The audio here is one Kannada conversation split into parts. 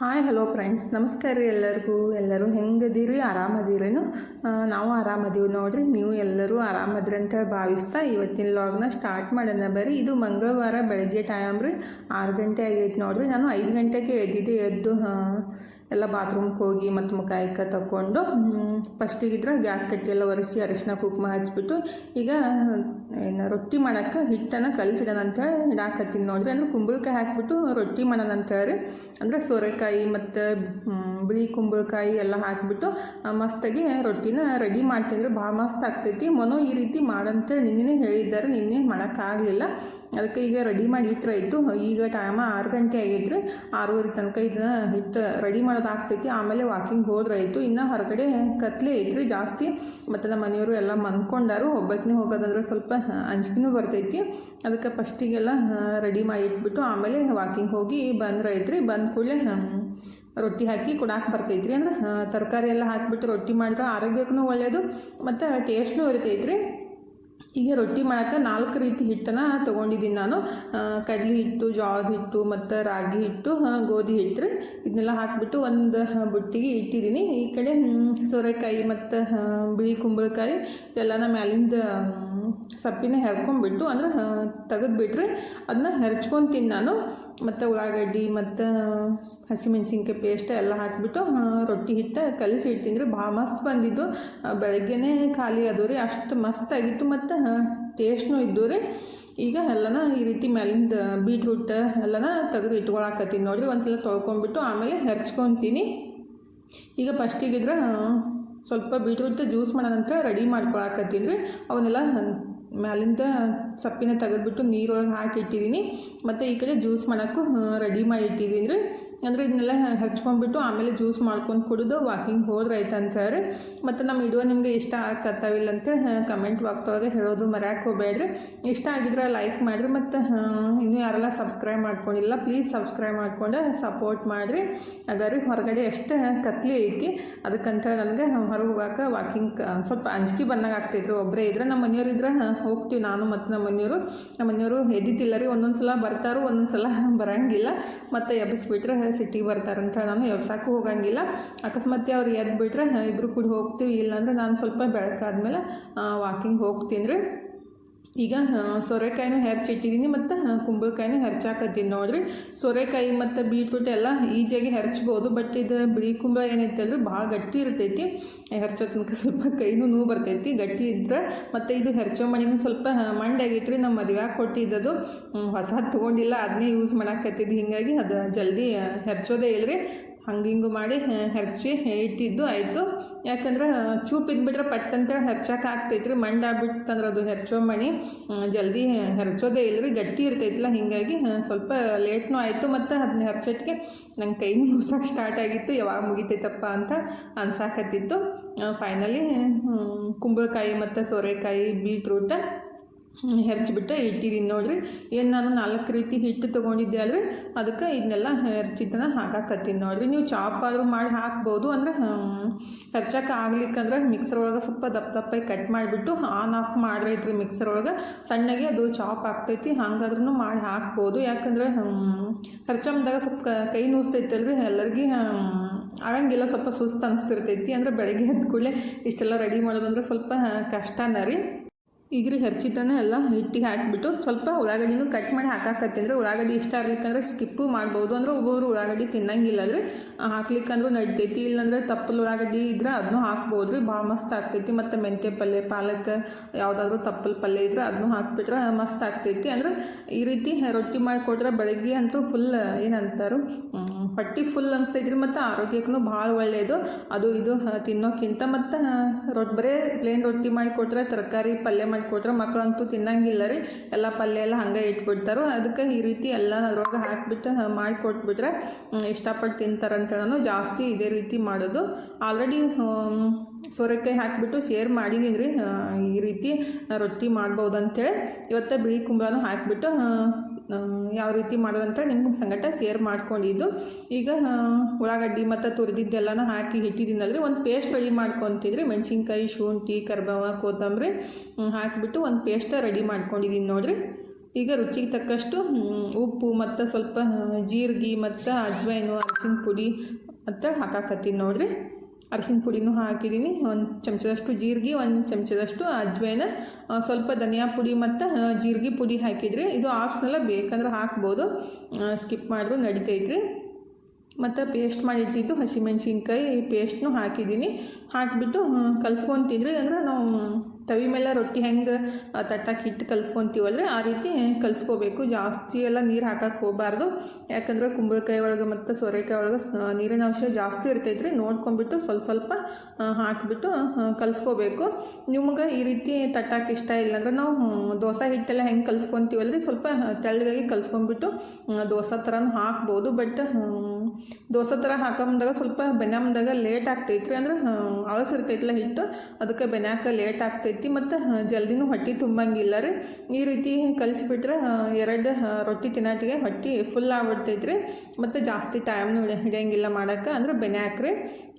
ಹಾಯ್ ಹಲೋ ಫ್ರೆಂಡ್ಸ್ ನಮಸ್ಕಾರ ರೀ ಎಲ್ಲರಿಗೂ. ಎಲ್ಲರೂ ಹೆಂಗದೀರಿ? ಆರಾಮದೀರೇನು ನಾವು ಆರಾಮದೀವಿ ನೋಡ್ರಿ. ನೀವು ಎಲ್ಲರೂ ಆರಾಮದ್ರಿ ಅಂತೇಳಿ ಭಾವಿಸ್ತಾ ಇವತ್ತಿನ ಲಾಗ್ನ ಸ್ಟಾರ್ಟ್ ಮಾಡೋಣ ಬರ್ರಿ. ಇದು ಮಂಗಳವಾರ ಬೆಳಗ್ಗೆ ಟೈಮ್ ರೀ. ಆರು ಗಂಟೆ ಆಗೈತೆ ನೋಡ್ರಿ. ನಾನು ಐದು ಗಂಟೆಗೆ ಎದ್ದಿದ್ದೆ. ಎದ್ದು ಆ, ಎಲ್ಲ ಬಾತ್ರೂಮ್ಗೆ ಹೋಗಿ ಮತ್ತು ಮುಖ ಇಕ್ಕ ತಗೊಂಡು ಫಸ್ಟಿಗಿದ್ರೆ ಗ್ಯಾಸ್ ಕಟ್ಟಿ ಎಲ್ಲ ಒರೆಸಿ ಅರಿಶಿನ ಕುಂಕುಮ ಹಚ್ಬಿಟ್ಟು ಈಗ, ಏನು ರೊಟ್ಟಿ ಮಾಡೋಕ್ಕೆ ಹಿಟ್ಟನ್ನು ಕಲಿಸಿಡೋಣ ಅಂತ ಇಡಾಕತ್ತೀನಿ ನೋಡ್ರಿ. ಅಂದ್ರೆ ಕುಂಬಳಕಾಯಿ ಹಾಕ್ಬಿಟ್ಟು ರೊಟ್ಟಿ ಮಾಡೋಣ ರೀ ಅಂದರೆ ಸೋರೆಕಾಯಿ ಮತ್ತು ಬಿಳಿ ಕುಂಬಳಕಾಯಿ ಎಲ್ಲ ಹಾಕಿಬಿಟ್ಟು ಮಸ್ತಾಗಿ ರೊಟ್ಟಿನ ರೆಡಿ ಮಾಡ್ತಿದ್ರೆ ಭಾಳ ಮಸ್ತ್ ಆಗ್ತೈತಿ. ಮನೋ ಈ ರೀತಿ ಮಾಡಂತೇಳಿ ನಿನ್ನೆ ಹೇಳಿದ್ದಾರೆ. ನಿನ್ನೆ ಮಾಡೋಕ್ಕಾಗಲಿಲ್ಲ. ಅದಕ್ಕೆ ಈಗ ರೆಡಿ ಮಾಡಿ ಇಟ್ಟರೆ ಈಗ ಟೈಮ ಆರು ಗಂಟೆ ಆಗೈತ್ರಿ ಆರೂವರೆ ತನಕ ಇದನ್ನ ಹಿಟ್ಟು ರೆಡಿ ಮಾಡೋದಾಗ್ತೈತಿ ಆಮೇಲೆ ವಾಕಿಂಗ್ ಹೋದ್ರೆ ಆಯಿತು. ಇನ್ನು ಹೊರಗಡೆ ಕತ್ಲೆ ಐತ್ರಿ ಜಾಸ್ತಿ. ಮತ್ತು ನಮ್ಮ ಮನೆಯವರು ಎಲ್ಲ ಮನ್ಕೊಂಡಾರು. ಒಬ್ಬಕ್ಕೆ ಹೋಗೋದಂದ್ರೆ ಸ್ವಲ್ಪ ಅಂಜಿಕೆನೂ ಬರ್ತೈತಿ. ಅದಕ್ಕೆ ಫಸ್ಟಿಗೆಲ್ಲ ರೆಡಿ ಮಾಡಿ ಇಟ್ಬಿಟ್ಟು ಆಮೇಲೆ ವಾಕಿಂಗ್ ಹೋಗಿ ಬಂದ್ರೆ ಐತ್ರಿ ಬಂದ ಕೂಡಲೇ ರೊಟ್ಟಿ ಹಾಕಿ ಕೊಡಾಕೆ ಬರ್ತೈತ್ರಿ ಅಂದ್ರೆ ತರಕಾರಿ ಎಲ್ಲ ಹಾಕಿಬಿಟ್ಟು ರೊಟ್ಟಿ ಮಾಡಿದ್ರೆ ಆರೋಗ್ಯಕ್ಕೂ ಒಳ್ಳೆಯದು ಮತ್ತು ಟೇಸ್ಟ್ನೂ ಇರ್ತೈತ್ರಿ. ಈಗ ರೊಟ್ಟಿ ಮಾಡೋಕೆ ನಾಲ್ಕು ರೀತಿ ಹಿಟ್ಟನ್ನು ತೊಗೊಂಡಿದ್ದೀನಿ ನಾನು. ಕಡಲೆ ಹಿಟ್ಟು ಜೋಳದ ಹಿಟ್ಟು, ಮತ್ತು ರಾಗಿ ಹಿಟ್ಟು ಗೋಧಿ ಹಿಟ್ಟು ರೀ. ಇದನ್ನೆಲ್ಲ ಹಾಕಿಬಿಟ್ಟು ಒಂದು ಬುಟ್ಟಿಗೆ ಇಟ್ಟಿದ್ದೀನಿ. ಈ ಕಡೆ ಸೋರೆಕಾಯಿ ಮತ್ತು ಬಿಳಿ ಕುಂಬಳಕಾಯಿ ಎಲ್ಲನ ಮ್ಯಾಲಿಂದ ಸಪ್ಪಿನ ಹೆರ್ಕೊಂಡ್ಬಿಟ್ಟು ಅಂದ್ರೆ ತೆಗೆದುಬಿಟ್ರೆ ಅದನ್ನ ಹೆರ್ಚ್ಕೊತೀನಿ ನಾನು. ಮತ್ತು ಉಳ್ಳಾಗಡ್ಡಿ, ಮತ್ತು ಹಸಿಮೆಣ್ಸಿನ್ಕಾಯಿ ಪೇಸ್ಟ್ ಎಲ್ಲ ಹಾಕಿಬಿಟ್ಟು ರೊಟ್ಟಿ ಹಿಟ್ಟು ಕಲಿಸಿ ಇಡ್ತೀನಿ ರೀ ಭಾಳ ಮಸ್ತ್ ಬಂದಿದ್ದು. ಬೆಳಗ್ಗೆನೇ ಖಾಲಿ ಅದು ರೀ. ಅಷ್ಟು ಮಸ್ತ್ ಆಗಿತ್ತು ಮತ್ತು ಟೇಸ್ಟ್ನೂ ಇದ್ದು ರೀ. ಈಗ ಎಲ್ಲನ ಈ ರೀತಿ ಮೇಲಿಂದ ಬೀಟ್ರೂಟ್ ಎಲ್ಲನ ತೆಗೆದು ಇಟ್ಕೊಳಕತ್ತೀನಿ ನೋಡಿರಿ. ಒಂದ್ಸಲ ತೊಳ್ಕೊಂಡ್ಬಿಟ್ಟು ಆಮೇಲೆ ಹೆರ್ಚ್ಕೊತೀನಿ ಈಗ ಫಸ್ಟಿಗಿದ್ರೆ ಸ್ವಲ್ಪ ಬೀಟ್ರೂಟ್ ಜ್ಯೂಸ್ ಮಾಡೋಣಂತ ರೆಡಿ ಮಾಡ್ಕೊಳಕತ್ತೀನಿ ರೀ. ಅವನ್ನೆಲ್ಲ ಮ್ಯಾಲಿಂದ ಸಪ್ಪಿನ ತೆಗೆದ್ಬಿಟ್ಟು ನೀರೊಳಗೆ ಹಾಕಿ ಇಟ್ಟಿದ್ದೀನಿ. ಮತ್ತು ಈ ಕಡೆ ಜ್ಯೂಸ್ ಮಾಡೋಕ್ಕೂ ರೆಡಿ ಮಾಡಿ ಇಟ್ಟಿದ್ದೀನಿ. ಅಂದರೆ ಇದನ್ನೆಲ್ಲ ಹಚ್ಕೊಂಡ್ಬಿಟ್ಟು ಆಮೇಲೆ ಜ್ಯೂಸ್ ಮಾಡ್ಕೊಂಡು ಕುಡಿದು ವಾಕಿಂಗ್ ಹೋದ್ರೆ ಆಯ್ತು ಅಂತ ಹೇಳಿ ಮತ್ತು ನಮ್ಮ ವಿಡಿಯೋ ನಿಮಗೆ ಇಷ್ಟ ಆಗತ್ತಾವಿಲ್ಲ ಅಂತ ಕಮೆಂಟ್ ಬಾಕ್ಸ್ ಒಳಗೆ ಹೇಳೋದು ಮರ್ಯಾಕೆ ಹೋಗ್ಬೇಡ್ರಿ. ಇಷ್ಟ ಆಗಿದ್ರೆ ಲೈಕ್ ಮಾಡಿರಿ. ಮತ್ತು ಇನ್ನೂ ಯಾರೆಲ್ಲ ಸಬ್ಸ್ಕ್ರೈಬ್ ಮಾಡ್ಕೊಂಡಿಲ್ಲ ಪ್ಲೀಸ್ ಸಬ್ಸ್ಕ್ರೈಬ್ ಮಾಡ್ಕೊಂಡು ಸಪೋರ್ಟ್ ಮಾಡಿರಿ. ಹಾಗಾದ್ರೆ ಹೊರಗಡೆ ಎಷ್ಟು ಕತ್ಲಿ ಐತಿ, ಅದಕ್ಕಂತ ನನಗೆ ಹೊರಗೆ ಹೋಗಾಕ ವಾಕಿಂಗ್ ಸ್ವಲ್ಪ ಅಂಜಿಕೆ ಬಂದಾಗ ಆಗ್ತಿದ್ರು ಒಬ್ಬರೇ ಇದ್ರೆ ನಮ್ಮ ಮನೆಯವ್ರು ಇದ್ರೆ ಹೋಗ್ತೀವಿ ನಾನು ಮತ್ತು ನಮ್ಮ ಮನೆಯವರು. ನಮ್ಮನೆಯವರು ಎದ್ದಿತ್ತಿಲ್ಲ ರೀ ಒಂದೊಂದು ಸಲ ಬರ್ತಾರೋ, ಒಂದೊಂದು ಸಲ ಬರೋಂಗಿಲ್ಲ. ಮತ್ತು ಎಬ್ಬಿಸ್ಬಿಟ್ರೆ ಸಿಟ್ಟಿಗೆ ಬರ್ತಾರಂತ ನಾನು ಎಬ್ಸಕ್ಕೂ ಹೋಗಂಗಿಲ್ಲ. ಅಕಸ್ಮಾತ್ ಅವ್ರು ಎದ್ದುಬಿಟ್ರೆ ಇಬ್ಬರು ಕೂಡ ಹೋಗ್ತೀವಿ, ಇಲ್ಲಾಂದ್ರೆ ನಾನು ಸ್ವಲ್ಪ ಬೆಳಕಾದ್ಮೇಲೆ ವಾಕಿಂಗ್ ಹೋಗ್ತೀನಿ ರೀ. ಈಗ ಸೋರೆಕಾಯಿನ ಹೆರ್ಚಿಟ್ಟಿದ್ದೀನಿ ಮತ್ತು ಕುಂಬಳಕಾಯಿನ ಹೆರ್ಚಾಕತ್ತೀನಿ. ನೋಡಿರಿ, ಸೋರೆಕಾಯಿ ಮತ್ತು ಬೀಟ್ರೂಟ್ ಎಲ್ಲ ಈಜಿಯಾಗಿ ಹೆರ್ಚ್ಬೋದು, ಬಟ್ ಇದು ಬಿಳಿ ಕುಂಬಳ ಏನೈತೆ ಅಂದ್ರೆ ಭಾಳ ಗಟ್ಟಿ ಇರ್ತೈತಿ. ಹೆರ್ಚೋ ತನಕ ಸ್ವಲ್ಪ ಕೈನೂ ನೋವು ಬರ್ತೈತಿ, ಗಟ್ಟಿ ಇದ್ರೆ ಮತ್ತು ಇದು ಹೆರ್ಚೋ ಮಣಿನೂ ಸ್ವಲ್ಪ ಮಂಡ್ ರೀ ನಮ್ಮ ಮದುವೆಯಾಗ ಕೊಟ್ಟಿದ್ದದು. ಹೊಸ ತೊಗೊಂಡಿಲ್ಲ ಅದನ್ನೇ ಯೂಸ್ ಮಾಡಾಕತ್ತಿದ್ದು. ಹೀಗಾಗಿ ಅದು ಜಲ್ದಿ ಹೆರ್ಚೋದೇ ಇಲ್ರಿ. ಹಂಗೆ ಹಿಂಗೆ ಮಾಡಿ ಹೆರ್ಚಿ ಇಟ್ಟಿದ್ದು ಆಯಿತು. ಯಾಕಂದ್ರೆ ಚೂಪ್ ಇದ್ಬಿಟ್ರೆ ಪಟ್ ಅಂತೇಳಿ ಹೆರ್ಚಕ್ಕೆ ಆಗ್ತೈತ್ರಿ, ಮಂಡ್ ಬಿಟ್ಟಂದ್ರೆ ಅದು ಹೆರ್ಚೋ ಮಣಿ ಜಲ್ದಿ ಹೆರ್ಚೋದೇ ರೀ ಗಟ್ಟಿ ಇರ್ತೈತಿಲ್ಲ ಹೀಗಾಗಿ ಸ್ವಲ್ಪ ಲೇಟ್ನೂ ಆಯಿತು ಮತ್ತು ಅದನ್ನ ಹೆರ್ಚಟ್ಗೆ ನಂಗೆ ಕೈ ಮುಗಿಸೋಕೆ ಸ್ಟಾರ್ಟ್ ಆಗಿತ್ತು, ಯಾವಾಗ ಮುಗಿತೈತಪ್ಪ ಅಂತ ಅನ್ಸಾಕತ್ತಿತ್ತು. ಫೈನಲಿ ಕುಂಬಳಕಾಯಿ ಮತ್ತು ಸೋರೆಕಾಯಿ, ಬೀಟ್ರೂಟ್ ಹೆರ್ಚಿಬಿಟ್ಟು ಇಟ್ಟಿದ್ದೀನಿ ನೋಡಿರಿ. ಏನು ನಾನು ನಾಲ್ಕು ರೀತಿ ಹಿಟ್ಟು ತೊಗೊಂಡಿದ್ದೆ ಅಲ್ರಿ ಅದಕ್ಕೆ ಇದನ್ನೆಲ್ಲ ಹೆರ್ಚಿದ್ದನ್ನು ಹಾಕಾಕತ್ತೀನಿ ನೋಡಿರಿ. ನೀವು ಚಾಪ್ ಆದರೂ ಮಾಡಿ ಹಾಕ್ಬೋದು. ಅಂದ್ರೆ ಹೆರ್ಚಕ್ಕೆ ಆಗ್ಲಿಕ್ಕಂದ್ರೆ ಮಿಕ್ಸರ್ ಒಳಗೆ ಸ್ವಲ್ಪ ದಪ್ಪ ದಪ್ಪಾಗಿ ಕಟ್ ಮಾಡಿಬಿಟ್ಟು ಆನ್ ಆಫ್ ಮಾಡ್ರೈತ್ರಿ ಮಿಕ್ಸರ್ ಒಳಗೆ. ಸಣ್ಣಗೆ ಅದು ಚಾಪ್ ಆಗ್ತೈತಿ ಹಂಗಾದ್ರೂ ಮಾಡಿ ಹಾಕ್ಬೋದು. ಯಾಕಂದ್ರೆ ಹೆರ್ಚಮ್ದಾಗ ಸ್ವಲ್ಪ ಕ- ನೂಸ್ತೈತಲ್ರಿ. ಎಲ್ಲರಿಗೆ ಆಗಂಗಿಲ್ಲ, ಸ್ವಲ್ಪ ಸುಸ್ತು ಅನಿಸ್ತಿರ್ತೈತಿ. ಅಂದ್ರೆ ಬೆಳಗ್ಗೆ ಎದ್ದ ಕೂಡಲೇ ಇಷ್ಟೆಲ್ಲ ರೆಡಿ ಮಾಡೋದಂದ್ರೆ ಸ್ವಲ್ಪ ಕಷ್ಟನ ರೀ. ಈಗ ರೀ ಹೆರ್ಚಿದ್ದನ್ನ ಎಲ್ಲ ಹಿಟ್ಟಿಗೆ ಹಾಕಿಬಿಟ್ಟು ಸ್ವಲ್ಪ ಉಳ್ಳಾಗಡ್ಡಿನೂ ಕಟ್ ಮಾಡಿ ಹಾಕಾಕತ್ತೀನಿ ಉಳ್ಳಾಗಡ್ಡಿ ಇಷ್ಟ ಆಗ್ಲಿಕ್ಕಂದ್ರೆ ಸ್ಕಿಪ್ಪು ಮಾಡ್ಬೋದು. ಅಂದ್ರೆ ಒಬ್ಬೊಬ್ರು ಉಳ್ಳಾಗಡ್ಡಿ ತಿನ್ನಂಗಿಲ್ಲ ರೀ ಹಾಕ್ಲಿಕ್ಕಂದ್ರೂ ನಡ್ತೈತಿ, ಇಲ್ಲಾಂದ್ರೆ ತಪ್ಪಲು ಉಳ್ಳಾಗಡ್ಡಿ ಇದ್ರೆ ಅದನ್ನೂ ಹಾಕ್ಬೋದು ರೀ ಭಾಳ ಮಸ್ತ್ ಆಗ್ತೈತಿ. ಮತ್ತು ಮೆಂತ್ಯ ಪಲ್ಯ, ಪಾಲಕ್ ಯಾವುದಾದ್ರೂ ತಪ್ಪಲು ಪಲ್ಯ ಇದ್ರೆ ಅದನ್ನೂ ಹಾಕ್ಬಿಟ್ರೆ ಮಸ್ತ್ ಆಗ್ತೈತಿ. ಅಂದ್ರೆ ಈ ರೀತಿ ರೊಟ್ಟಿ ಮಾಡಿಕೊಟ್ರೆ ಬೆಳಗ್ಗೆ ಅಂತೂ ಫುಲ್ ಏನಂತಾರು ಪಟ್ಟಿ ಫುಲ್ ಅನಿಸ್ತೈತಿ ರೀ ಮತ್ತು ಆರೋಗ್ಯಕ್ಕೂ ಭಾಳ ಒಳ್ಳೆಯದು ಅದು ಇದು ತಿನ್ನೋಕ್ಕಿಂತ ಮತ್ತು ರೊಟ್ಟಿ ಬರೇ ಪ್ಲೇನ್ ರೊಟ್ಟಿ ಮಾಡಿಕೊಟ್ರೆ ತರಕಾರಿ ಪಲ್ಯ ಮಾಡಿಕೊಟ್ರೆ ಮಕ್ಕಳಂತೂ ತಿನ್ನಂಗಿಲ್ಲ ರೀ. ಎಲ್ಲ ಪಲ್ಯ ಎಲ್ಲ ಹಂಗೆ ಇಟ್ಬಿಡ್ತಾರೋ. ಅದಕ್ಕೆ ಈ ರೀತಿ ಎಲ್ಲ ಅದ್ರೊಳಗೆ ಹಾಕಿಬಿಟ್ಟು ಮಾಡಿ ಕೊಟ್ಬಿಟ್ರೆ ಇಷ್ಟಪಟ್ಟು ತಿಂತಾರಂತ ನಾನು ಜಾಸ್ತಿ ಇದೇ ರೀತಿ ಮಾಡೋದು. ಆಲ್ರೆಡಿ ಸೋರೆಕಾಯಿ ಹಾಕಿಬಿಟ್ಟು ಶೇರ್ ಮಾಡಿದ್ದೀನಿ ರೀ. ಈ ರೀತಿ ರೊಟ್ಟಿ ಮಾಡ್ಬೋದು ಅಂತೇಳಿ ಇವತ್ತು ಬಿಳಿ ಕುಂಬಳನೂ ಹಾಕಿಬಿಟ್ಟು ಯಾವ ರೀತಿ ಮಾಡೋದಂತ ನಿಮ್ಗೆ ಸಂಗಟ ಶೇರ್ ಮಾಡ್ಕೊಂಡಿದ್ದು. ಈಗ ಉಳ್ಳಾಗಡ್ಡಿ ಮತ್ತು ತುರಿದಿದ್ದೆಲ್ಲನೂ ಹಾಕಿ ಇಟ್ಟಿದ್ದೀನಲ್ರಿ ಒಂದು ಪೇಸ್ಟ್ ರೆಡಿ ಮಾಡ್ಕೊತಿದ್ರಿ. ಮೆಣಸಿನ್ಕಾಯಿ, ಶುಂಠಿ, ಕರ್ಬವ, ಕೊತ್ತಂಬರಿ ಹಾಕಿಬಿಟ್ಟು ಒಂದು ಪೇಸ್ಟ್ ರೆಡಿ ಮಾಡ್ಕೊಂಡಿದ್ದೀನಿ ನೋಡಿರಿ. ಈಗ ರುಚಿಗೆ ತಕ್ಕಷ್ಟು ಉಪ್ಪು ಮತ್ತು ಸ್ವಲ್ಪ ಜೀರಿಗೆ ಮತ್ತು ಅಜ್ವೈನು ಅರಿಶಿನ ಪುಡಿ ಮತ್ತು ಹಾಕಾಕತ್ತೀನಿ ನೋಡ್ರಿ. ಅರಿಶಿನ ಪುಡಿನೂ ಹಾಕಿದ್ದೀನಿ. ಒಂದು ಚಮಚದಷ್ಟು ಜೀರಿಗೆ, ಒಂದು ಚಮಚದಷ್ಟು ಅಜ್ವೇನ ಸ್ವಲ್ಪ ಧನಿಯಾ ಪುಡಿ ಮತ್ತು ಜೀರಿಗೆ ಪುಡಿ ಹಾಕಿದರೆ ಇದು ಆಪ್ಷನಲ್ಲ ಬೇಕಂದ್ರೆ ಹಾಕ್ಬೋದು. ಸ್ಕಿಪ್ ಮಾಡಿದ್ರು ನಡಿತೈತ್ರಿ. ಮತ್ತು ಪೇಸ್ಟ್ ಮಾಡಿಟ್ಟಿದ್ದು ಹಸಿಮೆಣ್ಸಿನ್ಕಾಯಿ ಪೇಸ್ಟ್ನು ಹಾಕಿದ್ದೀನಿ. ಹಾಕಿಬಿಟ್ಟು ಕಲ್ಸ್ಕೊತಿದ್ರಿ ಅಂದ್ರೆ ನಾವು ತವಿ ಮೇಲೆ ರೊಟ್ಟಿ ಹೆಂಗೆ ತಟ್ಟಾಕಿ ಹಿಟ್ಟು ಕಲ್ಸ್ಕೊತೀವಲ್ರಿ? ಆ ರೀತಿ ಕಲ್ಸ್ಕೋಬೇಕು. ಜಾಸ್ತಿ ಎಲ್ಲ ನೀರು ಹಾಕಕ್ಕೆ ಹೋಗಬಾರ್ದು. ಯಾಕಂದ್ರೆ ಕುಂಬಳಕಾಯಿ ಒಳಗೆ ಮತ್ತು ಸೋರೆಕಾಯಿ ಒಳಗೆ ನೀರಿನ ಅಂಶ ಜಾಸ್ತಿ ಇರ್ತೈತ್ರಿ. ನೋಡ್ಕೊಂಬಿಟ್ಟು ಸ್ವಲ್ಪ ಸ್ವಲ್ಪ ಹಾಕಿಬಿಟ್ಟು ಕಲಸ್ಕೋಬೇಕು. ನಿಮ್ಗೆ ಈ ರೀತಿ ತಟ್ಟಕ್ಕೆ ಇಷ್ಟ ಇಲ್ಲ ಅಂದ್ರೆ ನಾವು ದೋಸೆ ಹಿಟ್ಟೆಲ್ಲ ಹೆಂಗೆ ಕಲ್ಸ್ಕೊತೀವಲ್ರಿ? ಸ್ವಲ್ಪ ತೆಳ್ಳಗಾಗಿ ಕಲ್ಸ್ಕೊಂಬಿಟ್ಟು ದೋಸೆ ಥರನೂ ಹಾಕ್ಬೋದು. ಬಟ್ ದೋಸೆ ಥರ ಹಾಕೊಂಬಂದಾಗ ಸ್ವಲ್ಪ ಬೆನ್ಯಂದಾಗ ಲೇಟ್ ಆಗ್ತೈತ್ರಿ ಅಂದ್ರೆ ಅಳಸಿರ್ತೈತಲ್ಲ ಹಿಟ್ಟು. ಅದಕ್ಕೆ ಬೆನ್ಯಾಕ ಲೇಟ್ ಆಗ್ತೈತಿ ಮತ್ತು ಜಲ್ದಿನೂ ಹೊಟ್ಟೆ ತುಂಬಂಗಿಲ್ಲ ರೀ. ಈ ರೀತಿ ಕಲಿಸ್ಬಿಟ್ರೆ ಎರಡು ರೊಟ್ಟಿ ತಿನ್ನೋಟಿಗೆ ಹೊಟ್ಟೆ ಫುಲ್ ಆಗ್ಬಿಡ್ತೈತ್ರಿ. ಮತ್ತು ಜಾಸ್ತಿ ಟೈಮ್ನು ಹಿಡಿಯಂಗಿಲ್ಲ ಮಾಡೋಕ್ಕೆ ಅಂದ್ರೆ ಬೆನ್ಯಾಕ್ರಿ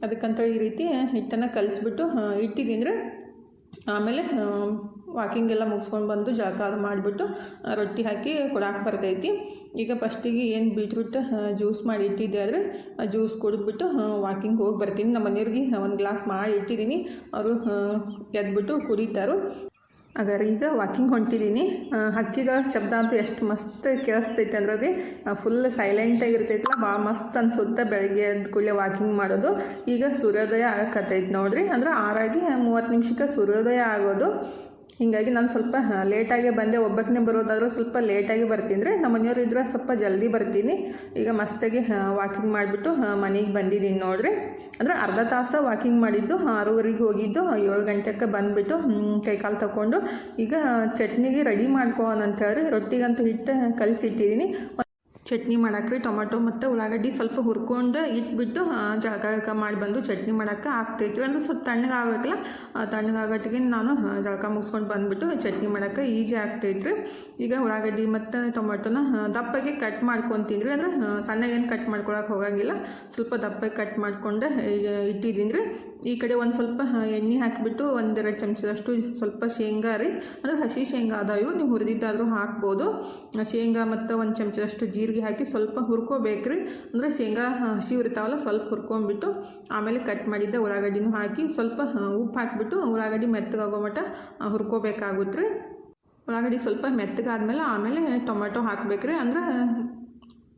ಅದಕ್ಕಂತ ಈ ರೀತಿ ಹಿಟ್ಟನ್ನು ಕಲಿಸ್ಬಿಟ್ಟು ಇಟ್ಟಿದ್ದೀನಿ ರೀ ಆಮೇಲೆ ವಾಕಿಂಗ್ ಎಲ್ಲ ಮುಗಿಸ್ಕೊಂಡು ಬಂದು ಜಳಕ ಅದು ಮಾಡಿಬಿಟ್ಟು ರೊಟ್ಟಿ ಹಾಕಿ ಕೊಡಕ್ಕೆ ಬರ್ತೈತಿ. ಈಗ ಫಸ್ಟಿಗೆ ಏನು ಬೀಟ್ರೂಟ್ ಜ್ಯೂಸ್ ಮಾಡಿ ಇಟ್ಟಿದ್ದೆ ಆದರೆ, ಆ, ಜ್ಯೂಸ್ ಕುಡಿದ್ಬಿಟ್ಟು ವಾಕಿಂಗ್ ಹೋಗಿ ಬರ್ತೀನಿ. ನಮ್ಮ ಮನೆಯವ್ರಿಗೆ ಒಂದು ಗ್ಲಾಸ್ ಮಾಡಿ ಇಟ್ಟಿದ್ದೀನಿ. ಅವರು ಎದ್ಬಿಟ್ಟು ಕುಡಿತಾರು. ಹಾಗಾದ್ರೆ ಈಗ ವಾಕಿಂಗ್ ಹೊಂಟಿದ್ದೀನಿ ಹಕ್ಕಿಗಳ ಶಬ್ದ ಅಂತೂ ಎಷ್ಟು ಮಸ್ತ್ ಕೇಳಿಸ್ತೈತೆ ಅಂದ್ರೆ ರೀ ಫುಲ್ ಸೈಲೆಂಟಾಗಿ ಇರ್ತೈತಲ್ಲ ಭಾಳ ಮಸ್ತ್ ಅನ್ಸುತ್ತೆ ಬೆಳಗ್ಗೆ ಎದ್ದ ಕೂಡಲೇ ವಾಕಿಂಗ್ ಮಾಡೋದು. ಈಗ ಸೂರ್ಯೋದಯ ಆಗಕತ್ತೈತೆ ನೋಡಿರಿ. ಅಂದ್ರೆ ಆರಾಗಿ ಮೂವತ್ತು ನಿಮಿಷಕ್ಕೆ ಸೂರ್ಯೋದಯ ಆಗೋದು. ಹೀಗಾಗಿ ನಾನು ಸ್ವಲ್ಪ ಲೇಟಾಗಿ ಬಂದೆ. ಒಬ್ಬಕ್ಕೇ ಬರೋದಾದರೂ ಸ್ವಲ್ಪ ಲೇಟಾಗಿ ಬರ್ತೀನಿ ರೀ ನಮ್ಮ ಮನೆಯವ್ರು ಇದ್ರೆ ಸ್ವಲ್ಪ ಜಲ್ದಿ ಬರ್ತೀನಿ. ಈಗ ಮಸ್ತಾಗಿ ವಾಕಿಂಗ್ ಮಾಡಿಬಿಟ್ಟು ಮನೆಗೆ ಬಂದಿದ್ದೀನಿ ನೋಡ್ರಿ. ಅಂದ್ರೆ ಅರ್ಧ ತಾಸು ವಾಕಿಂಗ್ ಮಾಡಿದ್ದು ಆರೂವರೆಗೆ ಹೋಗಿದ್ದು ಏಳು ಗಂಟೆಗೆ ಬಂದುಬಿಟ್ಟು ಕೈಕಾಲು ತಗೊಂಡು ಈಗ ಚಟ್ನಿಗೆ ರೆಡಿ ಮಾಡ್ಕೋಣ ಅಂತ ಹೇಳಿ ರೊಟ್ಟಿಗಂತೂ ಹಿಟ್ಟು ಕಲಿಸಿಟ್ಟಿದ್ದೀನಿ ಚಟ್ನಿ ಮಾಡಾಕ್ರಿ, ಟೊಮೆಟೊ ಮತ್ತು ಉಳ್ಳಾಗಡ್ಡಿ ಸ್ವಲ್ಪ ಹುರ್ಕೊಂಡು ಇಟ್ಬಿಟ್ಟು ಜಾಗ ಮಾಡಿ ಬಂದು ಚಟ್ನಿ ಮಾಡೋಕ್ಕೆ ಆಗ್ತೈತಿ ಅಂದ್ರೆ ಸ್ವಲ್ಪ ತಣ್ಣಗಾಗಬೇಕಲ್ಲ ತಣ್ಣಗಾಗಟ್ಟಿಗೆ ನಾನು ಜಳಕ ಮುಗಿಸ್ಕೊಂಡು ಬಂದುಬಿಟ್ಟು ಚಟ್ನಿ ಮಾಡೋಕ್ಕೆ ಈಜಿ ಆಗ್ತೈತ್ರಿ. ಈಗ ಉಳ್ಳಾಗಡ್ಡಿ ಮತ್ತು ಟೊಮೆಟೊನ ದಪ್ಪಗೆ ಕಟ್ ಮಾಡ್ಕೊತೀನಿ ರೀ ಅಂದ್ರೆ ಸಣ್ಣಗೇನು ಕಟ್ ಮಾಡ್ಕೊಳಕ್ಕೆ ಹೋಗಂಗಿಲ್ಲ. ಸ್ವಲ್ಪ ದಪ್ಪಗೆ ಕಟ್ ಮಾಡ್ಕೊಂಡು ಇಟ್ಟಿದ್ದೀನಿ ರೀ ಈ ಕಡೆ ಒಂದು ಸ್ವಲ್ಪ ಎಣ್ಣೆ ಹಾಕಿಬಿಟ್ಟು ಒಂದೆರಡು ಚಮಚದಷ್ಟು ಸ್ವಲ್ಪ ಶೇಂಗಾ ರೀ. ಅಂದ್ರೆ ಹಸಿ ಶೇಂಗಾ ಅದಾವು, ನೀವು ಹುರಿದಿದ್ದಾದರೂ ಹಾಕ್ಬೋದು. ಶೇಂಗಾ ಮತ್ತು ಒಂದು ಚಮಚದಷ್ಟು ಜೀರಿಗೆ ಹಾಕಿ ಸ್ವಲ್ಪ ಹುರ್ಕೋಬೇಕ್ರಿ. ಅಂದರೆ ಶೇಂಗಾ ಹಸಿ ಇರ್ತಾವಲ್ಲ ಸ್ವಲ್ಪ ಹುರ್ಕೊಂಬಿಟ್ಟು ಆಮೇಲೆ ಕಟ್ ಮಾಡಿದ್ದ ಉಳ್ಳಾಗಡ್ಡಿನೂ ಹಾಕಿ ಸ್ವಲ್ಪ ಉಪ್ಪು ಹಾಕಿಬಿಟ್ಟು ಉಳ್ಳಾಗಡ್ಡಿ ಮೆತ್ತಗಾಗೋ ಮಟ್ಟ ಹುರ್ಕೋಬೇಕಾಗುತ್ತೆ ರೀ ಉಳ್ಳಾಗಡ್ಡಿ ಸ್ವಲ್ಪ ಮೆತ್ತಗಾದ್ಮೇಲೆ ಆಮೇಲೆ ಟೊಮೆಟೊ ಹಾಕ್ಬೇಕ್ರಿ. ಅಂದ್ರೆ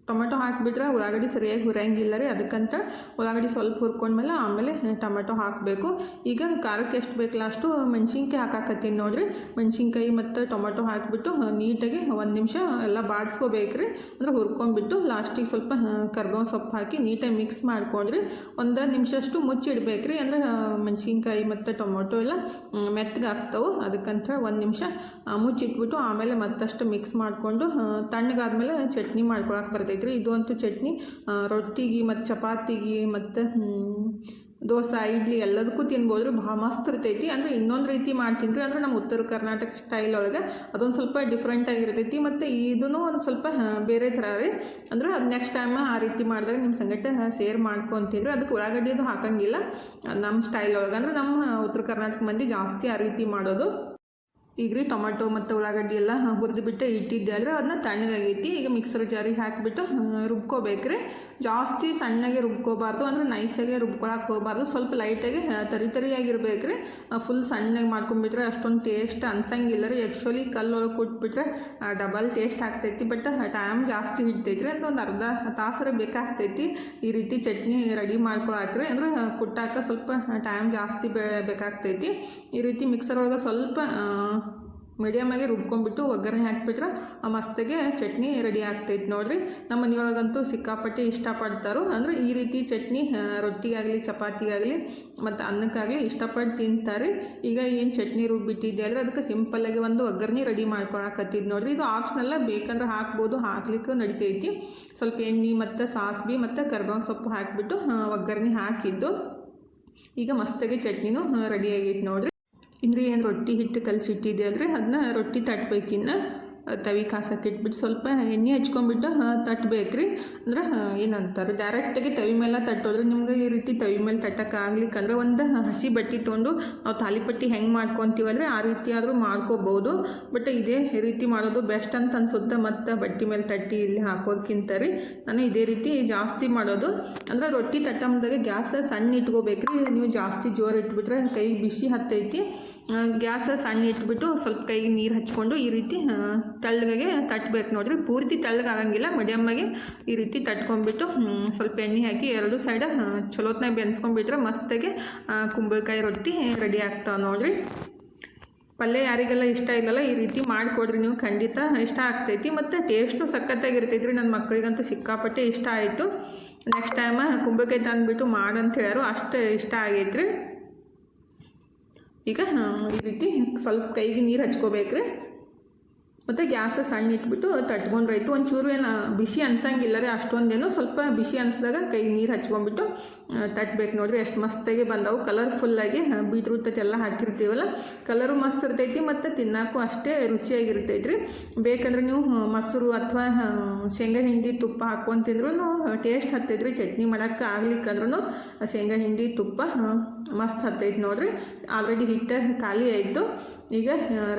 ಟೊಮೆಟೊ ಹಾಕಿಬಿಟ್ರೆ ಉಳ್ಳಾಗಡ್ಡಿ ಸರಿಯಾಗಿ ಹುರಿಯಂಗಿಲ್ಲ ರೀ ಅದಕ್ಕಂತ ಉಳ್ಳಾಗಡ್ಡಿ ಸ್ವಲ್ಪ ಹುರ್ಕೊಂಡ್ಮೇಲೆ ಆಮೇಲೆ ಟೊಮೆಟೊ ಹಾಕಬೇಕು. ಈಗ ಖಾರಕ್ಕೆ ಎಷ್ಟು ಬೇಕಲ್ಲ ಅಷ್ಟು ಮೆಣಸಿನ್ಕಾಯಿ ಹಾಕಾಕತ್ತೀನಿ ನೋಡಿರಿ. ಮೆಣಸಿನ್ಕಾಯಿ ಮತ್ತು ಟೊಮೆಟೊ ಹಾಕಿಬಿಟ್ಟು ನೀಟಾಗಿ ಒಂದು ನಿಮಿಷ ಎಲ್ಲ ಬಾಡಿಸ್ಕೋಬೇಕ್ರಿ ಅಂದರೆ ಹುರ್ಕೊಂಡ್ಬಿಟ್ಟು ಲಾಸ್ಟಿಗೆ ಸ್ವಲ್ಪ ಕರ್ಬೇವು ಸೊಪ್ಪು ಹಾಕಿ ನೀಟಾಗಿ ಮಿಕ್ಸ್ ಮಾಡ್ಕೊಂಡ್ರಿ. ಒಂದು ನಿಮಿಷ ಅಷ್ಟು ಮುಚ್ಚಿಡ್ಬೇಕು ರೀ ಅಂದರೆ ಮೆಣಸಿನ್ಕಾಯಿ ಮತ್ತು ಟೊಮೊಟೊ ಎಲ್ಲ ಮೆತ್ತಗೆ ಆಗ್ತಾವೆ. ಅದಕ್ಕಂತ ಒಂದು ನಿಮಿಷ ಮುಚ್ಚಿಟ್ಬಿಟ್ಟು ಆಮೇಲೆ ಮತ್ತಷ್ಟು ಮಿಕ್ಸ್ ಮಾಡಿಕೊಂಡು ತಣ್ಣಗಾದ್ಮೇಲೆ ಚಟ್ನಿ ಮಾಡ್ಕೊಳಕ್ಕೆ ಬರ್ತೈತ್ರಿ ಇದು ಅಂತೂ ಚಟ್ನಿ ರೊಟ್ಟಿಗೆ ಮತ್ತು ಚಪಾತಿಗೆ ಮತ್ತು ದೋಸೆ, ಇಡ್ಲಿ ಎಲ್ಲದಕ್ಕೂ ತಿನ್ಬೋದು ಭಾಳ ಮಸ್ತ್ ಇರ್ತೈತಿ. ಅಂದರೆ ಇನ್ನೊಂದು ರೀತಿ ಮಾಡ್ತೀನಿ ರೀ ಅಂದ್ರೆ ನಮ್ಮ ಉತ್ತರ ಕರ್ನಾಟಕ ಸ್ಟೈಲ್ ಒಳಗೆ ಅದೊಂದು ಸ್ವಲ್ಪ ಡಿಫ್ರೆಂಟ್ ಆಗಿರ್ತೈತಿ ಮತ್ತು ಇದೂ ಒಂದು ಸ್ವಲ್ಪ ಬೇರೆ ಥರ ರೀ. ಅಂದ್ರೆ ಅದು ನೆಕ್ಸ್ಟ್ ಟೈಮ್ ಆ ರೀತಿ ಮಾಡಿದಾಗ ನಿಮ್ಮ ಸಂಗಟ ಶೇರ್ ಮಾಡ್ಕೊತಿದ್ರೆ ಅದಕ್ಕೆ ಉಳ್ಳಾಗಡ್ಡಿ ಅದು ಹಾಕಂಗಿಲ್ಲ. ನಮ್ಮ ಸ್ಟೈಲ್ ಒಳಗೆ. ಅಂದ್ರೆ ನಮ್ಮ ಉತ್ತರ ಕರ್ನಾಟಕ ಮಂದಿ ಜಾಸ್ತಿ ಆ ರೀತಿ ಮಾಡೋದು. ಈಗ ರೀ ಟೊಮೆಟೊ ಮತ್ತು ಉಳ್ಳಾಗಡ್ಡಿ ಎಲ್ಲ ಹುರಿದುಬಿಟ್ಟು ಇಟ್ಟಿದ್ದೆ ಅಲ್ರಿ ಅದನ್ನ ತಣ್ಣಗಾಗೈತಿ. ಈಗ ಮಿಕ್ಸರ್ ಜಾರಿಗೆ ಹಾಕಿಬಿಟ್ಟು ರುಬ್ಕೋಬೇಕ್ರಿ. ಜಾಸ್ತಿ ಸಣ್ಣಗೆ ರುಬ್ಕೋಬಾರ್ದು, ಅಂದ್ರೆ ನೈಸಾಗೆ ರುಬ್ಕೊಳಕ್ಕೆ ಹೋಗಬಾರ್ದು. ಸ್ವಲ್ಪ ಲೈಟಾಗಿ ತರಿ ತರಿಯಾಗಿರ್ಬೇಕು ರೀ ಫುಲ್ ಸಣ್ಣಗೆ ಮಾಡ್ಕೊಂಡ್ಬಿಟ್ರೆ ಅಷ್ಟೊಂದು ಟೇಸ್ಟ್ ಅನ್ಸಂಗಿಲ್ಲ ರೀ. ಆ್ಯಕ್ಚುಲಿ ಕಲ್ಲೊಳಗೆ ಕೊಟ್ಬಿಟ್ರೆ ಡಬಲ್ ಟೇಸ್ಟ್ ಆಗ್ತೈತಿ. ಬಟ್ ಟೈಮ್ ಜಾಸ್ತಿ ಹಿಡ್ತೈತಿ ರೀ ಅಂತ ಒಂದು ಅರ್ಧ ತಾಸರ ಬೇಕಾಗ್ತೈತಿ ಈ ರೀತಿ ಚಟ್ನಿ ರೆಡಿ ಮಾಡ್ಕೊಳಕ್ರಿ. ಅಂದ್ರೆ ಕುಟ್ಟಾಕ ಸ್ವಲ್ಪ ಟೈಮ್ ಜಾಸ್ತಿ ಬೇಕಾಗ್ತೈತಿ. ಈ ರೀತಿ ಮಿಕ್ಸರ್ ಒಳಗೆ ಸ್ವಲ್ಪ ಮೀಡಿಯಮಾಗಿ ರುಬ್ಕೊಂಡ್ಬಿಟ್ಟು ಒಗ್ಗರಣೆ ಹಾಕ್ಬಿಟ್ರೆ ಆ ಮಸ್ತಿಗೆ ಚಟ್ನಿ ರೆಡಿ ಆಗ್ತೈತೆ ನೋಡಿರಿ. ನಮ್ಮ ಮನೆಯೊಳಗಂತೂ ಸಿಕ್ಕಾಪಟ್ಟೆ ಇಷ್ಟಪಡ್ತಾರೋ, ಅಂದರೆ ಈ ರೀತಿ ಚಟ್ನಿ ರೊಟ್ಟಿಗಾಗಲಿ, ಚಪಾತಿಗಾಗಲಿ, ಮತ್ತು ಅನ್ನಕ್ಕಾಗಲಿ ಇಷ್ಟಪಟ್ಟು ತಿಂತಾರೆ. ಈಗ ಏನು ಚಟ್ನಿ ರುಬ್ಬಿಟ್ಟಿದ್ದೆ ಅಂದರೆ ಅದಕ್ಕೆ ಸಿಂಪಲ್ಲಾಗಿ ಒಂದು ಒಗ್ಗರಣೆ ರೆಡಿ ಮಾಡ್ಕೊಳಕತ್ತಿದ್ದು ನೋಡಿರಿ. ಇದು ಆಪ್ಷನಲ್ಲ ಬೇಕಂದ್ರೆ ಹಾಕ್ಬೋದು, ಹಾಕ್ಲಿಕ್ಕೂ ನಡಿತೈತಿ. ಸ್ವಲ್ಪ ಎಣ್ಣೆ ಮತ್ತು ಸಾಸ್ಬಿ ಮತ್ತು ಕರ್ಬೇವು ಸೊಪ್ಪು ಹಾಕಿಬಿಟ್ಟು ಒಗ್ಗರಣೆ ಹಾಕಿದ್ದು. ಈಗ ಮಸ್ತಾಗಿ ಚಟ್ನಿನೂ ರೆಡಿ ಆಗೈತೆ ನೋಡ್ರಿ. ಇಂದ್ರೆ ಏನು ರೊಟ್ಟಿ ಹಿಟ್ಟು ಕಲಸಿಟ್ಟಿದೆ ಅಂದರೆ ಅದನ್ನ ರೊಟ್ಟಿ ತಟ್ಬೇಕಿನ್ನ ತವಿ ಕಾಸಕ್ಕೆ ಇಟ್ಬಿಟ್ಟು ಸ್ವಲ್ಪ ಎಣ್ಣೆ ಹಚ್ಕೊಂಡ್ಬಿಟ್ಟು ತಟ್ಟಬೇಕ್ರಿ ಅಂದ್ರೆ ಏನಂತಾರೆ ಡೈರೆಕ್ಟಾಗಿ ತವಿ ಮೇಲೆ ತಟ್ಟೋದ್ರೆ ನಿಮ್ಗೆ ಈ ರೀತಿ ತವಿ ಮೇಲೆ ತಟ್ಟಕ್ಕೆ ಆಗ್ಲಿಕ್ಕಂದ್ರೆ ಒಂದು ಹಸಿ ಬಟ್ಟೆ ತೊಗೊಂಡು ನಾವು ತಾಲಿಪಟ್ಟಿ ಹೆಂಗೆ ಮಾಡ್ಕೊತೀವಲ್ರಿ ಆ ರೀತಿ ಆದರೂ ಮಾಡ್ಕೋಬೋದು. ಬಟ್ ಇದೇ ರೀತಿ ಮಾಡೋದು ಬೆಸ್ಟ್ ಅಂತ ಅನ್ಸುತ್ತೆ. ಮತ್ತು ಬಟ್ಟೆ ಮೇಲೆ ತಟ್ಟಿ ಇಲ್ಲಿ ಹಾಕೋದಕ್ಕಿಂತ ರೀ, ನಾನು ಇದೇ ರೀತಿ ಜಾಸ್ತಿ ಮಾಡೋದು. ಅಂದ್ರೆ ರೊಟ್ಟಿ ತಟ್ಟಮ್ದಾಗ ಗ್ಯಾಸ್ ಸಣ್ಣ ಇಟ್ಕೋಬೇಕ್ರಿ. ನೀವು ಜಾಸ್ತಿ ಜೋರು ಇಟ್ಬಿಟ್ರೆ ಕೈಗೆ ಬಿಸಿ ಹತ್ತೈತಿ. ಗ್ಯಾಸ್ ಸಣ್ಣ ಇಟ್ಬಿಟ್ಟು ಸ್ವಲ್ಪ ಕೈಗೆ ನೀರು ಹಚ್ಕೊಂಡು ಈ ರೀತಿ ತಳ್ಳಗೆ ತಟ್ಟಬೇಕು ನೋಡಿರಿ ಪೂರ್ತಿ ತಳ್ಳಗಾಗಂಗಿಲ್ಲ, ಮೀಡಿಯಮ್ಮಾಗಿ ಈ ರೀತಿ ತಟ್ಕೊಂಡ್ಬಿಟ್ಟು ಸ್ವಲ್ಪ ಎಣ್ಣೆ ಹಾಕಿ ಎರಡು ಸೈಡ ಚಲೋತ್ನಾಗ ಬೆನ್ಸ್ಕೊಂಡ್ಬಿಟ್ರೆ ಮಸ್ತಾಗಿ ಕುಂಬಳಕಾಯಿ ರೊಟ್ಟಿ ರೆಡಿ ಆಗ್ತಾವೆ ನೋಡಿರಿ. ಪಲ್ಯ ಯಾರಿಗೆಲ್ಲ ಇಷ್ಟ ಇಲ್ಲಲ್ಲ, ಈ ರೀತಿ ಮಾಡಿಕೊಡ್ರಿ ನೀವು. ಖಂಡಿತ ಇಷ್ಟ ಆಗ್ತೈತಿ ಮತ್ತು ಟೇಸ್ಟು ಸಖತ್ತಾಗಿರ್ತೈತಿ ರೀ ನನ್ನ ಮಕ್ಕಳಿಗಂತೂ ಸಿಕ್ಕಾಪಟ್ಟೆ ಇಷ್ಟ ಆಯಿತು. ನೆಕ್ಸ್ಟ್ ಟೈಮ ಕುಂಬಳಕಾಯಿ ತಂದುಬಿಟ್ಟು ಮಾಡಂತ ಹೇಳ್ಯಾರು ಅಷ್ಟು ಇಷ್ಟ ಆಗೈತ್ರಿ. ಈಗ ಈ ರೀತಿ ಸ್ವಲ್ಪ ಕೈಗೆ ನೀರು ಹಚ್ಕೋಬೇಕ್ರಿ ಮತ್ತು ಗ್ಯಾಸ್ ಸಣ್ಣ ಇಟ್ಬಿಟ್ಟು ತಟ್ಕೊಂಡ್ರಾಯ್ತು ಒಂಚೂರು ಏನು ಬಿಸಿ ಅನ್ಸಂಗಿಲ್ಲ ರೀ ಅಷ್ಟೊಂದೇನು ಸ್ವಲ್ಪ ಬಿಸಿ ಅನ್ಸಿದಾಗ ಕೈ ನೀರು ಹಚ್ಕೊಂಡ್ಬಿಟ್ಟು ತಟ್ಬೇಕು ನೋಡಿರಿ. ಎಷ್ಟು ಮಸ್ತಾಗಿ ಬಂದವು. ಕಲರ್ಫುಲ್ಲಾಗಿ ಬೀಟ್ರೂಟ್ ಎಲ್ಲ ಹಾಕಿರ್ತೀವಲ್ಲ ಕಲರು ಮಸ್ತ್ ಇರ್ತೈತಿ ಮತ್ತು ತಿನ್ನೋಕ್ಕೂ ಅಷ್ಟೇ ರುಚಿಯಾಗಿರ್ತೈತಿ ರೀ ಬೇಕಂದ್ರೆ ನೀವು ಮೊಸರು ಅಥವಾ ಶೇಂಗಾ ಹಿಂಡಿ ತುಪ್ಪ ಹಾಕ್ಕೊಂಡು ತಿಂದ್ರೂ ಟೇಸ್ಟ್ ಹತ್ತೈತಿ ರೀ ಚಟ್ನಿ ಮಾಡೋಕ್ಕೆ ಆಗ್ಲಿಕ್ಕಂದ್ರೂ ಶೇಂಗಾ ಹಿಂಡಿ ತುಪ್ಪ ಮಸ್ತ್ ಹತ್ತೈತಿ ನೋಡಿರಿ. ಆಲ್ರೆಡಿ ಹಿಟ್ಟು ಖಾಲಿ ಆಯಿತು. ಈಗ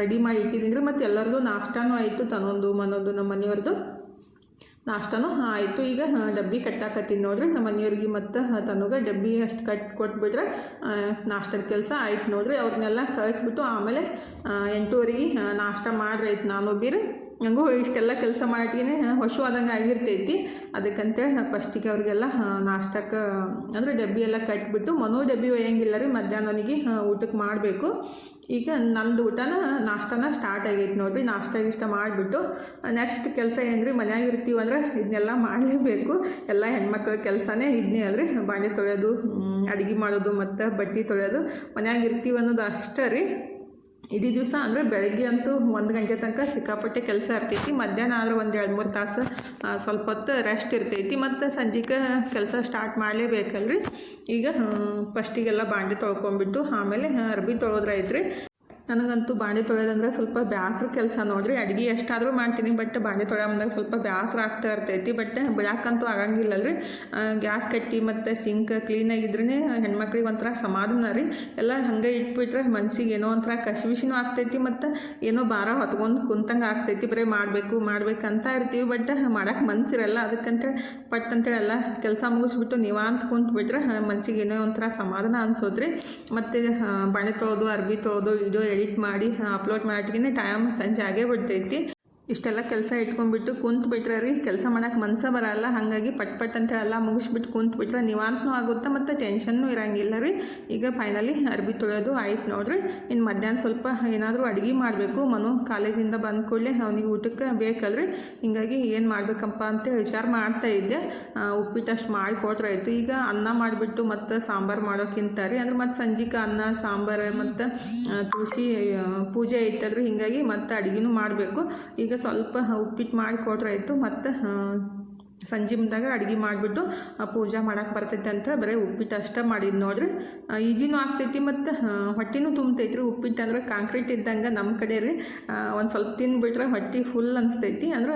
ರೆಡಿ ಮಾಡಿ ಇಟ್ಟಿದ್ದೀನಿ ರೀ ಮತ್ತು ಎಲ್ಲರದು ನಾಷ್ಟಾನೂ ಆಯಿತು ತನ್ನೊಂದು ಮನೊಂದು ನಮ್ಮ ಮನೆಯವ್ರದ್ದು ನಾಷ್ಟಾನು ಆಯಿತು. ಈಗ ಡಬ್ಬಿ ಕಟ್ಟಾಕತ್ತೀನಿ ನೋಡ್ರಿ. ನಮ್ಮ ಮನೆಯವ್ರಿಗೆ ಮತ್ತು ತನಗೆ ಡಬ್ಬಿ ಅಷ್ಟು ಕಟ್ ಕೊಟ್ಬಿಟ್ರೆ ನಾಷ್ಟದ ಕೆಲಸ ಆಯ್ತು ನೋಡ್ರಿ. ಅವ್ರನ್ನೆಲ್ಲ ಕಳಿಸ್ಬಿಟ್ಟು ಆಮೇಲೆ ಎಂಟೂವರೆಗೆ ನಾಷ್ಟ ಮಾಡ್ರಿ ಆಯ್ತು ನಾನೊಬ್ಬಿರಿ. ಹಂಗೂ, ಇಷ್ಟೆಲ್ಲ ಕೆಲಸ ಮಾಡಿನೇ ಹೊಶು ಆದಂಗೆ ಆಗಿರ್ತೈತಿ. ಅದಕ್ಕಂತೇಳಿ ಫಸ್ಟಿಗೆ ಅವ್ರಿಗೆಲ್ಲ ನಾಷ್ಟಕ್ಕೆ, ಅಂದರೆ ಡಬ್ಬಿ ಎಲ್ಲ ಕಟ್ಬಿಟ್ಟು, ಮನೂ ಡಬ್ಬಿ ಒಯ್ಯಂಗಿಲ್ಲ ರೀ ಮಧ್ಯಾಹ್ನನಿಗೆ ಊಟಕ್ಕೆ ಮಾಡಬೇಕು. ಈಗ ನಂದು ಊಟನ, ನಾಷ್ಟನ ಸ್ಟಾರ್ಟ್ ಆಗೈತೆ ನೋಡಿರಿ. ನಾಷ್ಟ ಇಷ್ಟ ಮಾಡಿಬಿಟ್ಟು ನೆಕ್ಸ್ಟ್ ಕೆಲಸ ಏನು ರೀ ಮನ್ಯಾಗ ಇರ್ತೀವಿ ಅಂದ್ರೆ ಇದನ್ನೆಲ್ಲ ಮಾಡಲೇಬೇಕು. ಎಲ್ಲ ಹೆಣ್ಮಕ್ಳ ಕೆಲಸನೇ ಇದನ್ನೇ ಅಲ್ರಿ. ಬಾಂಡೆ ತೊಳೆಯೋದು ಅಡುಗೆ ಮಾಡೋದು ಮತ್ತು ಬಟ್ಟೆ ತೊಳೆಯೋದು ಮನ್ಯಾಗ ಇರ್ತೀವಿ ಅನ್ನೋದು ಅಷ್ಟೇ ರೀ. ಇಡೀ ದಿವಸ ಅಂದರೆ ಬೆಳಗ್ಗೆ ಅಂತೂ ಒಂದು ಗಂಟೆ ತನಕ ಸಿಕ್ಕಾಪಟ್ಟೆ ಕೆಲಸ ಇರ್ತೈತಿ. ಮಧ್ಯಾಹ್ನ ಆದ್ರೆ ಒಂದು ಎರಡು ಮೂರು ತಾಸು ಸ್ವಲ್ಪ ಹೊತ್ತು ರೆಸ್ಟ್ ಇರ್ತೈತಿ. ಮತ್ತು ಸಂಜೆಗೆ ಕೆಲಸ ಸ್ಟಾರ್ಟ್ ಮಾಡಲೇಬೇಕಲ್ರಿ. ಈಗ ಫಸ್ಟಿಗೆಲ್ಲ ಬಾಂಡೆ ತೊಳ್ಕೊಂಬಿಟ್ಟು ಆಮೇಲೆ ಅರ್ಬಿ ತೊಳೆದ್ರೈತ್ರಿ ನನಗಂತೂ ಬಾಂಡೆ ತೊಳೆಯೋದಂದ್ರೆ ಸ್ವಲ್ಪ ಬ್ಯಾಸ್ರ ಕೆಲಸ ನೋಡ್ರಿ. ಅಡುಗೆ ಎಷ್ಟಾದರೂ ಮಾಡ್ತೀನಿ ಬಟ್ ಬಾಂಡೆ ತೊಳೆಯ ಬಂದಾಗ ಸ್ವಲ್ಪ ಬ್ಯಾಸ್ರ ಆಗ್ತಾ ಇರ್ತೈತಿ. ಬಟ್ ಬಿಡಾಕಂತೂ ಆಗಂಗಿಲ್ಲಲ್ರಿ. ಗ್ಯಾಸ್ ಕಟ್ಟಿ ಮತ್ತು ಸಿಂಕ್ ಕ್ಲೀನಾಗಿದ್ರೇ ಹೆಣ್ಮಕ್ಳಿಗೆ ಒಂಥರ ಸಮಾಧಾನ ರೀ. ಎಲ್ಲ ಹಂಗೆ ಇಟ್ಬಿಟ್ರೆ ಮನ್ಸಿಗೆ ಏನೋ ಒಂಥರ ಕಸಿವಿಸಿನೂ ಆಗ್ತೈತಿ, ಮತ್ತು ಏನೋ ಭಾರ ಹೊತ್ಕೊಂಡು ಕುಂತಂಗೆ ಆಗ್ತೈತಿ. ಬರೀ ಮಾಡಬೇಕು, ಮಾಡ್ಬೇಕಂತ ಇರ್ತೀವಿ ಬಟ್ ಮಾಡೋಕ್ಕೆ ಮನ್ಸಿರಲ್ಲ. ಅದಕ್ಕಂತ ಪಟ್ ಅಂತೇಳಿ ಎಲ್ಲ ಕೆಲಸ ಮುಗಿಸ್ಬಿಟ್ಟು ನಿವಾಂತ ಕುಂತ್ಬಿಟ್ರೆ ಮನ್ಸಿಗೆ ಏನೋ ಒಂಥರ ಸಮಾಧಾನ ಅನ್ಸೋದ್ರಿ ಮತ್ತು ಬಾಣೆ ತೊಳೋದು, ಅರ್ಬಿ ತೊಳೋದು ವಿಡಿಯೋ ಎಡಿಟ್ ಮಾಡಿ ಅಪ್ಲೋಡ್ ಮಾಡೋಟಿಗೆ ಟೈಮ್ ಸಂಜೆ ಆಗೇ ಬಿಡ್ತೈತಿ. ಇಷ್ಟೆಲ್ಲ ಕೆಲಸ ಇಟ್ಕೊಂಡ್ಬಿಟ್ಟು ಕುಂತು ಬಿಟ್ರೆ ರೀ, ಕೆಲಸ ಮಾಡೋಕೆ ಮನ್ಸ ಬರಲ್ಲ, ಹಾಗಾಗಿ ಪಟ್ ಪಟ್ ಅಂತ ಎಲ್ಲ ಮುಗಿಸ್ಬಿಟ್ಟು ಕುಂತು ಬಿಟ್ರೆ ನಿವಾಂತನೂ ಆಗುತ್ತೆ ಮತ್ತು ಟೆನ್ಷನ್ನೂ ಇರಂಗಿಲ್ಲ ರೀ. ಈಗ ಫೈನಲಿ ಅರ್ಬಿ ತೊಳೆಯೋದು ಆಯ್ತು ನೋಡ್ರಿ. ಇನ್ನು ಮಧ್ಯಾಹ್ನ ಸ್ವಲ್ಪ ಏನಾದರೂ ಅಡುಗೆ ಮಾಡಬೇಕು. ಮನು ಕಾಲೇಜಿಂದ ಬಂದ ಕೂಡಲೇ ಅವನಿಗೆ ಊಟಕ್ಕೆ ಬೇಕಲ್ರಿ. ಹಿಂಗಾಗಿ ಏನು ಮಾಡಬೇಕಪ್ಪ ಅಂತ ವಿಚಾರ ಮಾಡ್ತಾ ಇದ್ದೆ. ಉಪ್ಪಿಟ್ಟು ಅಷ್ಟು ಮಾಡಿ ಆಯಿತು ಈಗ ಅನ್ನ ಮಾಡಿಬಿಟ್ಟು ಮತ್ತು ಸಾಂಬಾರು ಮಾಡೋಕ್ಕಿಂತ ರೀ. ಅಂದ್ರೆ ಮತ್ತು ಸಂಜೆಗೆ ಅನ್ನ, ಸಾಂಬಾರು ಮತ್ತು ತುಳಸಿ ಪೂಜೆ ಐತಲ್ರಿ ಹಿಂಗಾಗಿ ಮತ್ತು ಅಡುಗೆನೂ ಮಾಡಬೇಕು. ಈಗ ಸ್ವಲ್ಪ ಉಪ್ಪಿಟ್ಟು ಮಾಡಿ ಆಯಿತು. ಮತ್ತು ಸಂಜೆ ಮುಂದಾಗ ಅಡುಗೆ ಮಾಡಿಬಿಟ್ಟು ಪೂಜೆ ಮಾಡಕ್ಕೆ ಬರ್ತೈತೆ ಅಂತ ಬರೀ ಉಪ್ಪಿಟ್ಟು ಅಷ್ಟೇ ಮಾಡಿದ್ದು ನೋಡ್ರಿ. ಈಜಿನೂ ಆಗ್ತೈತಿ ಮತ್ತು ಹೊಟ್ಟೆನೂ ತುಂಬ್ತೈತಿ ರೀ ಉಪ್ಪಿಟ್ಟು ಅಂದ್ರೆ ಕಾಂಕ್ರೀಟ್ ಇದ್ದಂಗೆ ನಮ್ಮ ಕಡೆ ರೀ. ಒಂದು ಸ್ವಲ್ಪ ತಿನ್ಬಿಟ್ರೆ ಹೊಟ್ಟೆ ಫುಲ್ ಅನಿಸ್ತೈತಿ. ಅಂದ್ರೆ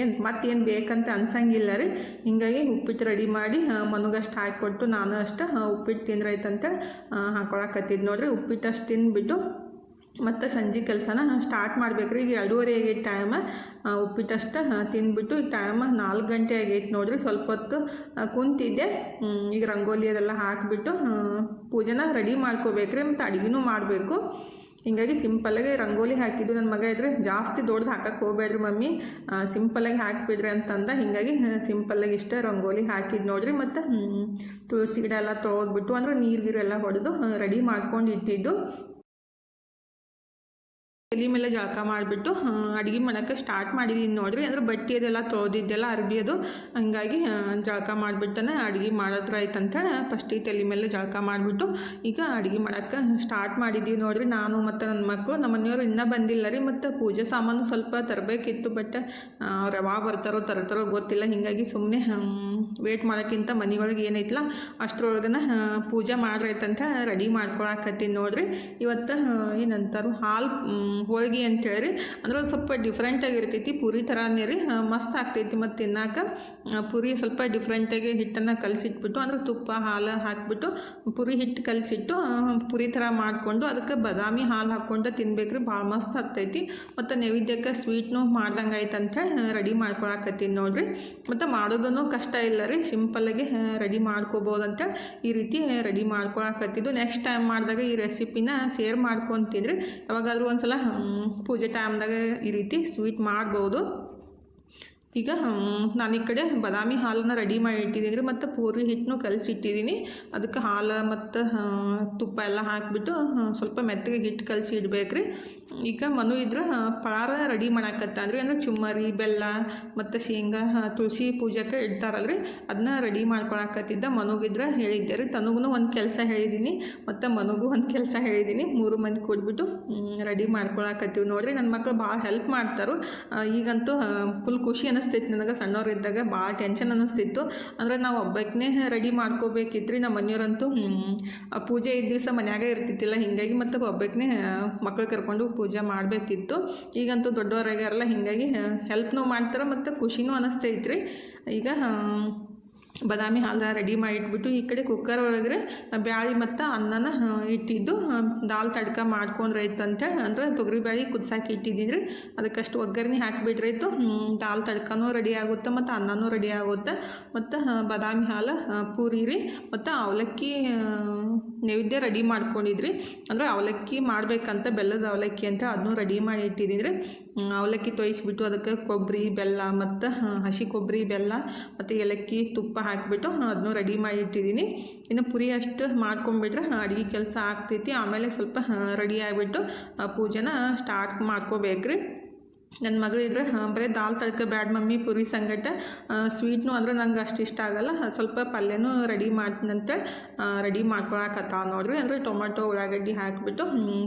ಏನು, ಮತ್ತೇನು ಬೇಕಂತ ಅನ್ಸಂಗಿಲ್ಲ ರೀ. ಹಿಂಗಾಗಿ ಉಪ್ಪಿಟ್ಟು ರೆಡಿ ಮಾಡಿ ಮನಗಷ್ಟು ಹಾಕಿಕೊಟ್ಟು ನಾನು ಅಷ್ಟು ಉಪ್ಪಿಟ್ಟು ತಿಂದ್ರೈತಂತ ಹಾಕೊಳಕತ್ತಿದ್ದು ನೋಡ್ರಿ. ಉಪ್ಪಿಟ್ಟು ಅಷ್ಟು ತಿಂದ್ಬಿಟ್ಟು ಮತ್ತು ಸಂಜೆ ಕೆಲಸನ ಸ್ಟಾರ್ಟ್ ಮಾಡ್ಬೇಕ್ರಿ. ಈಗ ಎರಡೂವರೆ ಆಗೈತೆ ಟೈಮ ಉಪ್ಪಿಟ್ಟಷ್ಟು ತಿಂದ್ಬಿಟ್ಟು ಈಗ ಟೈಮ್ ನಾಲ್ಕು ಗಂಟೆ ಆಗೈತೆ ನೋಡ್ರಿ. ಸ್ವಲ್ಪ ಹೊತ್ತು ಕುಂತಿದ್ದೆ. ಈಗ ರಂಗೋಲಿ ಅದೆಲ್ಲ ಹಾಕಿಬಿಟ್ಟು ಪೂಜೆನ ರೆಡಿ ಮಾಡ್ಕೋಬೇಕ್ರಿ. ಮತ್ತು ಅಡುಗೆನೂ ಮಾಡಬೇಕು. ಹಿಂಗಾಗಿ ಸಿಂಪಲ್ಲಾಗಿ ರಂಗೋಲಿ ಹಾಕಿದ್ದು ನನ್ನ ಮಗ ಇದ್ರೆ ಜಾಸ್ತಿ ದೊಡ್ಡದು ಹಾಕಕ್ಕೆ ಹೋಗ್ಬೇಡ್ರಿ ಮಮ್ಮಿ. ಸಿಂಪಲ್ಲಾಗಿ ಹಾಕಿಬಿಡ್ರಿ ಅಂತಂದ. ಹಿಂಗಾಗಿ ಸಿಂಪಲ್ಲಾಗಿ ಇಷ್ಟ ರಂಗೋಲಿ ಹಾಕಿದ್ದು ನೋಡ್ರಿ. ಮತ್ತು ತುಳಸಿ ಗಿಡ ಎಲ್ಲ ತೊಳೆದ್ಬಿಟ್ಟು, ಅಂದ್ರೆ ನೀರು ಗೀರು ಎಲ್ಲ ಹೊಡೆದು ರೆಡಿ ಮಾಡ್ಕೊಂಡು ಇಟ್ಟಿದ್ದು. ತಲೆ ಮೇಲೆ ಜಳಕ ಮಾಡಿಬಿಟ್ಟು ಅಡುಗೆ ಮಾಡೋಕ್ಕೆ ಸ್ಟಾರ್ಟ್ ಮಾಡಿದ್ದೀನಿ ನೋಡಿರಿ. ಅಂದ್ರೆ ಬಟ್ಟೆ ಅದೆಲ್ಲ ತೊಳೆದಿದ್ದೆಲ್ಲ ಅರ್ಬಿ ಅದು ಹಂಗಾಗಿ ಜಳಕ ಮಾಡಿಬಿಟ್ಟನೆ ಅಡುಗೆ ಮಾಡೋದ್ರ ಆಯ್ತಂತ ಫಸ್ಟಿಗೆ ತಲೆ ಮೇಲೆ ಜಳಕ ಮಾಡಿಬಿಟ್ಟು, ಈಗ ಅಡುಗೆ ಮಾಡೋಕ್ಕೆ ಸ್ಟಾರ್ಟ್ ಮಾಡಿದ್ದೀವಿ ನೋಡಿರಿ. ನಾನು ಮತ್ತು ನನ್ನ ಮಕ್ಕಳು ನಮ್ಮ ಮನೆಯವರು ಇನ್ನೂ ಬಂದಿಲ್ಲ ರೀ. ಮತ್ತು ಪೂಜೆ ಸಾಮಾನು ಸ್ವಲ್ಪ ತರಬೇಕಿತ್ತು ಬಟ್ ಅವ್ರು ಯಾವಾಗ ಬರ್ತಾರೋ, ತರ್ತಾರೋ ಗೊತ್ತಿಲ್ಲ. ಹೀಗಾಗಿ ಸುಮ್ಮನೆ ವೇಟ್ ಮಾಡೋಕ್ಕಿಂತ ಮನೆಯೊಳಗೆ ಏನೈತಲ್ಲ ಅಷ್ಟರೊಳಗನ ಪೂಜೆ ಮಾಡ್ರೈತಂತ ರೆಡಿ ಮಾಡ್ಕೊಳಕತ್ತೀನಿ ನೋಡಿರಿ. ಇವತ್ತು ಏನಂತಾರು, ಹಾಲು ಹೋಳ್ಗೆ ಅಂತೇಳಿ. ಅಂದ್ರೆ ಒಂದು ಸ್ವಲ್ಪ ಡಿಫ್ರೆಂಟಾಗಿ ಇರ್ತೈತಿ. ಪೂರಿ ಥರನೇ ರೀ. ಮಸ್ತ್ ಆಗ್ತೈತಿ ಮತ್ತು ತಿನ್ನಾಕ. ಪೂರಿ ಸ್ವಲ್ಪ ಡಿಫ್ರೆಂಟಾಗಿ ಹಿಟ್ಟನ್ನು ಕಲಸಿಟ್ಬಿಟ್ಟು ಅಂದ್ರೆ ತುಪ್ಪ, ಹಾಲು ಹಾಕಿಬಿಟ್ಟು ಪುರಿ ಹಿಟ್ಟು ಕಲಸಿಟ್ಟು ಪುರಿ ಥರ ಮಾಡಿಕೊಂಡು ಅದಕ್ಕೆ ಬಾದಾಮಿ ಹಾಲು ಹಾಕ್ಕೊಂಡು ತಿನ್ಬೇಕ್ರಿ ಭಾಳ ಮಸ್ತ್ ಆಗ್ತೈತಿ. ಮತ್ತು ನೈವೇದ್ಯಕ್ಕೆ ಸ್ವೀಟ್ನು ಮಾಡ್ದಂಗೆ ಆಯ್ತು ಅಂತ ರೆಡಿ ಮಾಡ್ಕೊಳಕತ್ತೀನಿ ನೋಡಿರಿ. ಮತ್ತು ಮಾಡೋದನ್ನು ಕಷ್ಟ ಇಲ್ಲ ರೀ. ಸಿಂಪಲ್ಲಾಗಿ ರೆಡಿ ಮಾಡ್ಕೋಬೋದಂತ ಈ ರೀತಿ ರೆಡಿ ಮಾಡ್ಕೊಳಕತ್ತಿದ್ದು. ನೆಕ್ಸ್ಟ್ ಟೈಮ್ ಮಾಡಿದಾಗ ಈ ರೆಸಿಪಿನ ಶೇರ್ ಮಾಡ್ಕೊತಿದ್ರಿ. ಯಾವಾಗಾದ್ರೂ ಒಂದು ಸಲ ಪೂಜೆ ಟೈಮ್ದಾಗ ಈ ರೀತಿ ಸ್ವೀಟ್ ಮಾಡ್ಬೋದು. ಈಗ ನಾನು ಈ ಕಡೆ ಬಾದಾಮಿ ಹಾಲನ್ನ ರೆಡಿ ಮಾಡಿ ಇಟ್ಟಿದ್ದೀನಿ ರೀ ಮತ್ತು ಪೂರಿ ಹಿಟ್ಟನ್ನು ಕಲಸಿಟ್ಟಿದ್ದೀನಿ. ಅದಕ್ಕೆ ಹಾಲು ಮತ್ತು ತುಪ್ಪ ಎಲ್ಲ ಹಾಕಿಬಿಟ್ಟು ಸ್ವಲ್ಪ ಮೆತ್ತಗೆ ಹಿಟ್ಟು ಕಲಸಿ ಇಡ್ಬೇಕ್ರಿ. ಈಗ ಮನು ಇದ್ರೆ ಪಾರ ರೆಡಿ ಮಾಡಾಕತ್ತ ಅಂದ್ರೆ ಅಂದ್ರೆ ಚುಮ್ಮರಿ, ಬೆಲ್ಲ ಮತ್ತು ಶೇಂಗಾ ತುಳಸಿ ಪೂಜೆಗೆ ಇಡ್ತಾರಲ್ರಿ. ಅದನ್ನ ರೆಡಿ ಮಾಡ್ಕೊಳಕತ್ತಿದ್ದ ಮನುಗಿದ್ರೆ ಹೇಳಿದ್ದೆ ರೀ. ತನಗೂ ಒಂದು ಕೆಲಸ ಹೇಳಿದ್ದೀನಿ ಮತ್ತು ಮನಗೂ ಒಂದು ಕೆಲಸ ಹೇಳಿದ್ದೀನಿ ಮೂರು ಮಂದಿ ಕೊಟ್ಬಿಟ್ಟು ರೆಡಿ ಮಾಡ್ಕೊಳಕತ್ತೀವಿ ನೋಡಿರಿ. ನನ್ನ ಮಕ್ಕಳು ಭಾಳ ಹೆಲ್ಪ್ ಮಾಡ್ತಾರೆ. ಈಗಂತೂ ಫುಲ್ ಖುಷಿ ಅನ್ನಿಸ್ತೈತಿ ನನಗೆ ಸಣ್ಣವರಿದ್ದಾಗ ಭಾಳ ಟೆನ್ಷನ್ ಅನ್ನಿಸ್ತಿತ್ತು. ಅಂದರೆ ನಾವು ಒಬ್ಬಕ್ಕೇ ರೆಡಿ ಮಾಡ್ಕೋಬೇಕಿತ್ರಿ ನಮ್ಮ ಮನೆಯವರಂತೂ. ಪೂಜೆ ಇದ್ದ ದಿವಸ ಮನ್ಯಾಗ ಇರ್ತಿತ್ತಿಲ್ಲ. ಹೀಗಾಗಿ ಮತ್ತು ಒಬ್ಬಕ್ಕೇ ಮಕ್ಳು ಕರ್ಕೊಂಡು ಪೂಜೆ ಮಾಡಬೇಕಿತ್ತು. ಈಗಂತೂ ದೊಡ್ಡವರಾಗ್ಯಾರಲ್ಲ, ಹೀಗಾಗಿ ಹೆಲ್ಪ್ನೂ ಮಾಡ್ತಾರೆ ಮತ್ತು ಖುಷಿನೂ ಅನ್ನಿಸ್ತೈತ್ರಿ. ಈಗ ಬಾದಾಮಿ ಹಾಲು ರೆಡಿ ಮಾಡಿ ಇಟ್ಬಿಟ್ಟು ಈ ಕಡೆ ಕುಕ್ಕರ್ ಒಳಗೆ ಬ್ಯಾಳಿ ಮತ್ತು ಅನ್ನನ ಇಟ್ಟಿದ್ದು ದಾಲ್ ತಡ್ಕ ಮಾಡ್ಕೊಂಡ್ರೆ ಅಂತ ಅಂದ್ರೆ ಬ್ಯಾಳಿ ಕುದ್ಸಾಕಿ ಇಟ್ಟಿದ್ದೀನಿ ರೀ ಅದಕ್ಕಷ್ಟು ಒಗ್ಗರಣೆ ಹಾಕಿಬಿಟ್ರೆ ಆಯಿತು ದಾಲ್ ತಡ್ಕನೂ ರೆಡಿ ಆಗುತ್ತೆ ಮತ್ತು ಅನ್ನನೂ ರೆಡಿ ಆಗುತ್ತೆ. ಮತ್ತು ಬದಾಮಿ ಹಾಲು ಪೂರಿ ರೀ ಮತ್ತು ಅವಲಕ್ಕಿ ನೈವೇದ್ಯ ರೆಡಿ ಮಾಡ್ಕೊಂಡಿದ್ರಿ. ಅಂದ್ರೆ ಅವಲಕ್ಕಿ ಮಾಡಬೇಕಂತ ಬೆಲ್ಲದ ಅವಲಕ್ಕಿ ಅಂತ ಅದನ್ನೂ ರೆಡಿ ಮಾಡಿ ಇಟ್ಟಿದ್ದೀನಿ ರೀ ಹ್ಮ್, ಅವಲಕ್ಕಿ ತೊಯಿಸ್ಬಿಟ್ಟು ಅದಕ್ಕೆ ಕೊಬ್ಬರಿ, ಬೆಲ್ಲ ಮತ್ತು ಹಸಿ ಕೊಬ್ಬರಿ, ಬೆಲ್ಲ ಮತ್ತು ಏಲಕ್ಕಿ, ತುಪ್ಪ ಹಾಕಿಬಿಟ್ಟು ಅದನ್ನು ರೆಡಿ ಮಾಡಿ ಇಟ್ಟಿದ್ದೀನಿ. ಇನ್ನು ಪುರಿ ಅಷ್ಟು ಮಾಡ್ಕೊಂಬಿಟ್ರೆ ಅಡುಗೆ ಕೆಲಸ ಆಗ್ತೈತಿ. ಆಮೇಲೆ ಸ್ವಲ್ಪ ರೆಡಿ ಆಗಿಬಿಟ್ಟು ಪೂಜೆನ ಸ್ಟಾರ್ಟ್ ಮಾಡ್ಕೋಬೇಕ್ರಿ. ನನ್ನ ಮಗಳು ಇದ್ರೆ ಬರೀ ದಾಲ್ ತಡ್ಕ ಬ್ಯಾಡ್ ಮಮ್ಮಿ, ಪುರಿ ಸಂಗಟ ಸ್ವೀಟ್ನು ಅಂದ್ರೆ ನಂಗೆ ಅಷ್ಟು ಇಷ್ಟ ಆಗಲ್ಲ. ಸ್ವಲ್ಪ ಪಲ್ಯನೂ ರೆಡಿ ಮಾಡಿದಂತೆ ರೆಡಿ ಮಾಡ್ಕೊಳಕತ್ತಾವ ನೋಡ್ರಿ. ಅಂದರೆ ಟೊಮೆಟೊ, ಉಳ್ಳಾಗಡ್ಡಿ ಹಾಕಿಬಿಟ್ಟು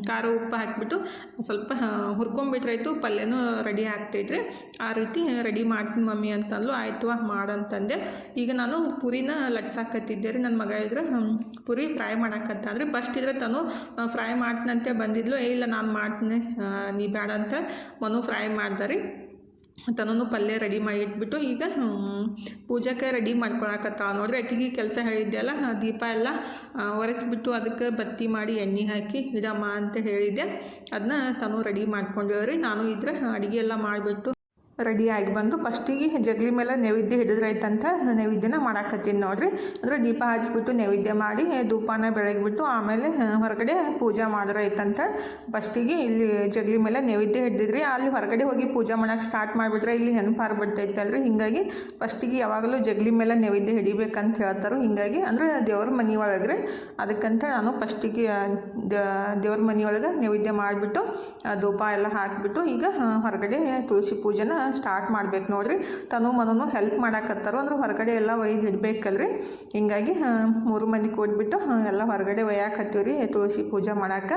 ಖಾರ ಉಪ್ಪು ಹಾಕಿಬಿಟ್ಟು, ಸ್ವಲ್ಪ ಹುರ್ಕೊಂಬಿಟ್ರಾಯ್ತು, ಪಲ್ಯನೂ ರೆಡಿ ಆಗ್ತೈತ್ರಿ. ಆ ರೀತಿ ರೆಡಿ ಮಾಡ್ತೀನಿ ಮಮ್ಮಿ ಅಂತಂದ್ಲು. ಆಯಿತು ಮಾಡಂತಂದೆ. ಈಗ ನಾನು ಪುರಿನ ಲಟ್ಸಾಕತ್ತಿದ್ದೆ ರೀ. ನನ್ನ ಮಗ ಇದ್ರೆ ಪುರಿ ಫ್ರೈ ಮಾಡಾಕತ್ತ ಅಂದರೆ ಫಸ್ಟ್ ಇದ್ರೆ ತಾನು ಫ್ರೈ ಮಾಡ್ತೀನಂತೆ ಬಂದಿದ್ಲು ಇಲ್ಲ, ನಾನು ಮಾಡ್ತೀನಿ. ನೀ ಬೇಡ ಅಂತ ಮನು ಫ್ರೈ ಮಾಡ್ದಾರಿ. ತನೂ ಪಲ್ಯ ರೆಡಿ ಮಾಡಿ ಇಟ್ಬಿಟ್ಟು ಈಗ ಪೂಜೆಗೆ ರೆಡಿ ಮಾಡ್ಕೊಳಕತ್ತಾವ ನೋಡ್ರಿ. ಆಕಿಗೆ ಕೆಲಸ ಹೇಳಿದ್ದೆ ಅಲ್ಲ ಆ, ದೀಪ ಎಲ್ಲ ಒರೆಸ್ಬಿಟ್ಟು ಅದಕ್ಕೆ ಬತ್ತಿ ಮಾಡಿ ಎಣ್ಣೆ ಹಾಕಿ, ಇಡಮ್ಮ ಅಂತ ಹೇಳಿದ್ದೆ. ಅದನ್ನ ತಾನು ರೆಡಿ ಮಾಡ್ಕೊಂಡೇವ್ರಿ ನಾನು ಇದ್ರೆ ಅಡುಗೆ ಎಲ್ಲ ಮಾಡಿಬಿಟ್ಟು ರೆಡಿ ಆಗಿ ಬಂದು ಫಸ್ಟಿಗೆ ಜಗಲಿ ಮೇಲೆ ನೈವೇದ್ಯ ಹಿಡಿದ್ರೈತಂತ ನೈವೇದ್ಯನ ಮಾಡಾಕತ್ತೀನಿ ನೋಡ್ರಿ. ಅಂದರೆ ದೀಪ ಹಚ್ಬಿಟ್ಟು ನೈವೇದ್ಯ ಮಾಡಿ ಧೂಪನ ಬೆಳಗ್ಬಿಟ್ಟು ಆಮೇಲೆ ಹೊರಗಡೆ ಪೂಜೆ ಮಾಡಿದ್ರೈತಂತ ಫಸ್ಟಿಗೆ ಇಲ್ಲಿ ಜಗಲಿ ಮೇಲೆ ನೈವೇದ್ಯ ಹಿಡಿದ್ರಿ ಅಲ್ಲಿ ಹೊರಗಡೆ ಹೋಗಿ ಪೂಜೆ ಮಾಡೋಕೆ ಸ್ಟಾರ್ಟ್ ಮಾಡಿಬಿಟ್ರೆ ಇಲ್ಲಿ ನೆನಪಾರ್ಬಿಟ್ಟೈತಲ್ರಿ ಹಿಂಗಾಗಿ ಫಸ್ಟಿಗೆ ಯಾವಾಗಲೂ ಜಗಲಿ ಮೇಲೆ ನೈವೇದ್ಯ ಹಿಡಿಬೇಕಂತ ಹೇಳ್ತಾರೆ, ಹಿಂಗಾಗಿ ಅಂದರೆ ದೇವ್ರ ಮನೆ ಒಳಗ್ರಿ ಅದಕ್ಕಂತ ನಾನು ಫಸ್ಟಿಗೆ ದೇವ್ರ ಮನೆ ಒಳಗೆ ನೈವೇದ್ಯ ಮಾಡಿಬಿಟ್ಟು ಧೂಪ ಎಲ್ಲ ಹಾಕಿಬಿಟ್ಟು ಈಗ ಹೊರಗಡೆ ತುಳಸಿ ಪೂಜೆನ ಸ್ಟಾರ್ಟ್ ಮಾಡ್ಬೇಕು ನೋಡ್ರಿ. ತನು ಮನೂ ಹೆಲ್ಪ್ ಮಾಡಾಕತ್ತಾರೋ. ಅಂದ್ರೆ ಹೊರಗಡೆ ಎಲ್ಲ ಒಯ್ದು ಇಡ್ಬೇಕಲ್ರಿ. ಹಿಂಗಾಗಿ ಮೂರು ಮಂದಿ ಕೂಡ್ಬಿಟ್ಟು ಆ, ಎಲ್ಲ ಹೊರಗಡೆ ಒಯ್ಯಾಕತ್ತೀವಿ ರೀ ತುಳಸಿ ಪೂಜೆ ಮಾಡಾಕ.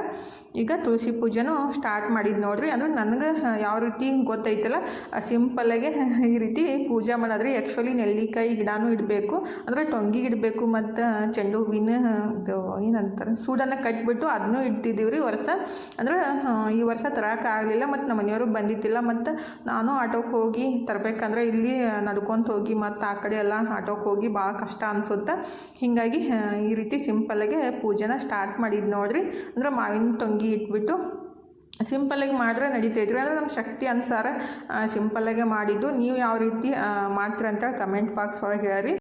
ಈಗ ತುಳಸಿ ಪೂಜೆನೂ ಸ್ಟಾರ್ಟ್ ಮಾಡಿದ್ದು ನೋಡ್ರಿ. ಅಂದ್ರೆ ನನಗೆ ಯಾವ ರೀತಿ ಗೊತ್ತೈತಲ್ಲ ಸಿಂಪಲ್ಲಾಗೆ ಈ ರೀತಿ ಪೂಜೆ ಮಾಡೋದ್ರಿ. ಆ್ಯಕ್ಚುಲಿ ನೆಲ್ಲಿಕಾಯಿ ಗಿಡನೂ ಇಡಬೇಕು. ಅಂದರೆ ಟೊಂಗಿ ಇಡಬೇಕು ಮತ್ತು ಚೆಂಡು ಹೂವಿನ ಏನಂತಾರೆ ಸೂಡನ್ನು ಕಟ್ಬಿಟ್ಟು ಅದನ್ನೂ ಇಟ್ಟಿದ್ದೀವಿ ರೀ ವರ್ಷ. ಅಂದ್ರೆ ಈ ವರ್ಷ ತರಕ್ಕೆ ಆಗಲಿಲ್ಲ. ಮತ್ತು ನಮ್ಮ ಮನೆಯವರು ಬಂದಿದ್ದಿಲ್ಲ. ಮತ್ತು ನಾನು ಆಟೋಕ್ಕೆ ಹೋಗಿ ತರಬೇಕಂದ್ರೆ ಇಲ್ಲಿ ನಡ್ಕೊತ ಹೋಗಿ ಮತ್ತು ಆ ಕಡೆ ಎಲ್ಲ ಆಟೋಕ್ಕೆ ಹೋಗಿ ಭಾಳ ಕಷ್ಟ ಅನಿಸುತ್ತೆ. ಹೀಗಾಗಿ ಈ ರೀತಿ ಸಿಂಪಲ್ಲಾಗೆ ಪೂಜೆನ ಸ್ಟಾರ್ಟ್ ಮಾಡಿದ್ದು ನೋಡ್ರಿ. ಅಂದ್ರೆ ಮಾವಿನ ತೊಂಗಿ ಇಟ್ಬಿಟ್ಟು ಸಿಂಪಲ್ಲಾಗಿ ಮಾಡಿದ್ರೆ ನಡೀತೈತ್ರಿ ಅಂದರೆ ನಮ್ಮ ಶಕ್ತಿ ಅನುಸಾರ ಸಿಂಪಲ್ಲಾಗೆ ಮಾಡಿದ್ದು. ನೀವು ಯಾವ ರೀತಿ ಮಾಡ್ತೀರ ಅಂತ ಕಮೆಂಟ್ ಬಾಕ್ಸ್ ಒಳಗೆ ಹೇಳ್ರಿ.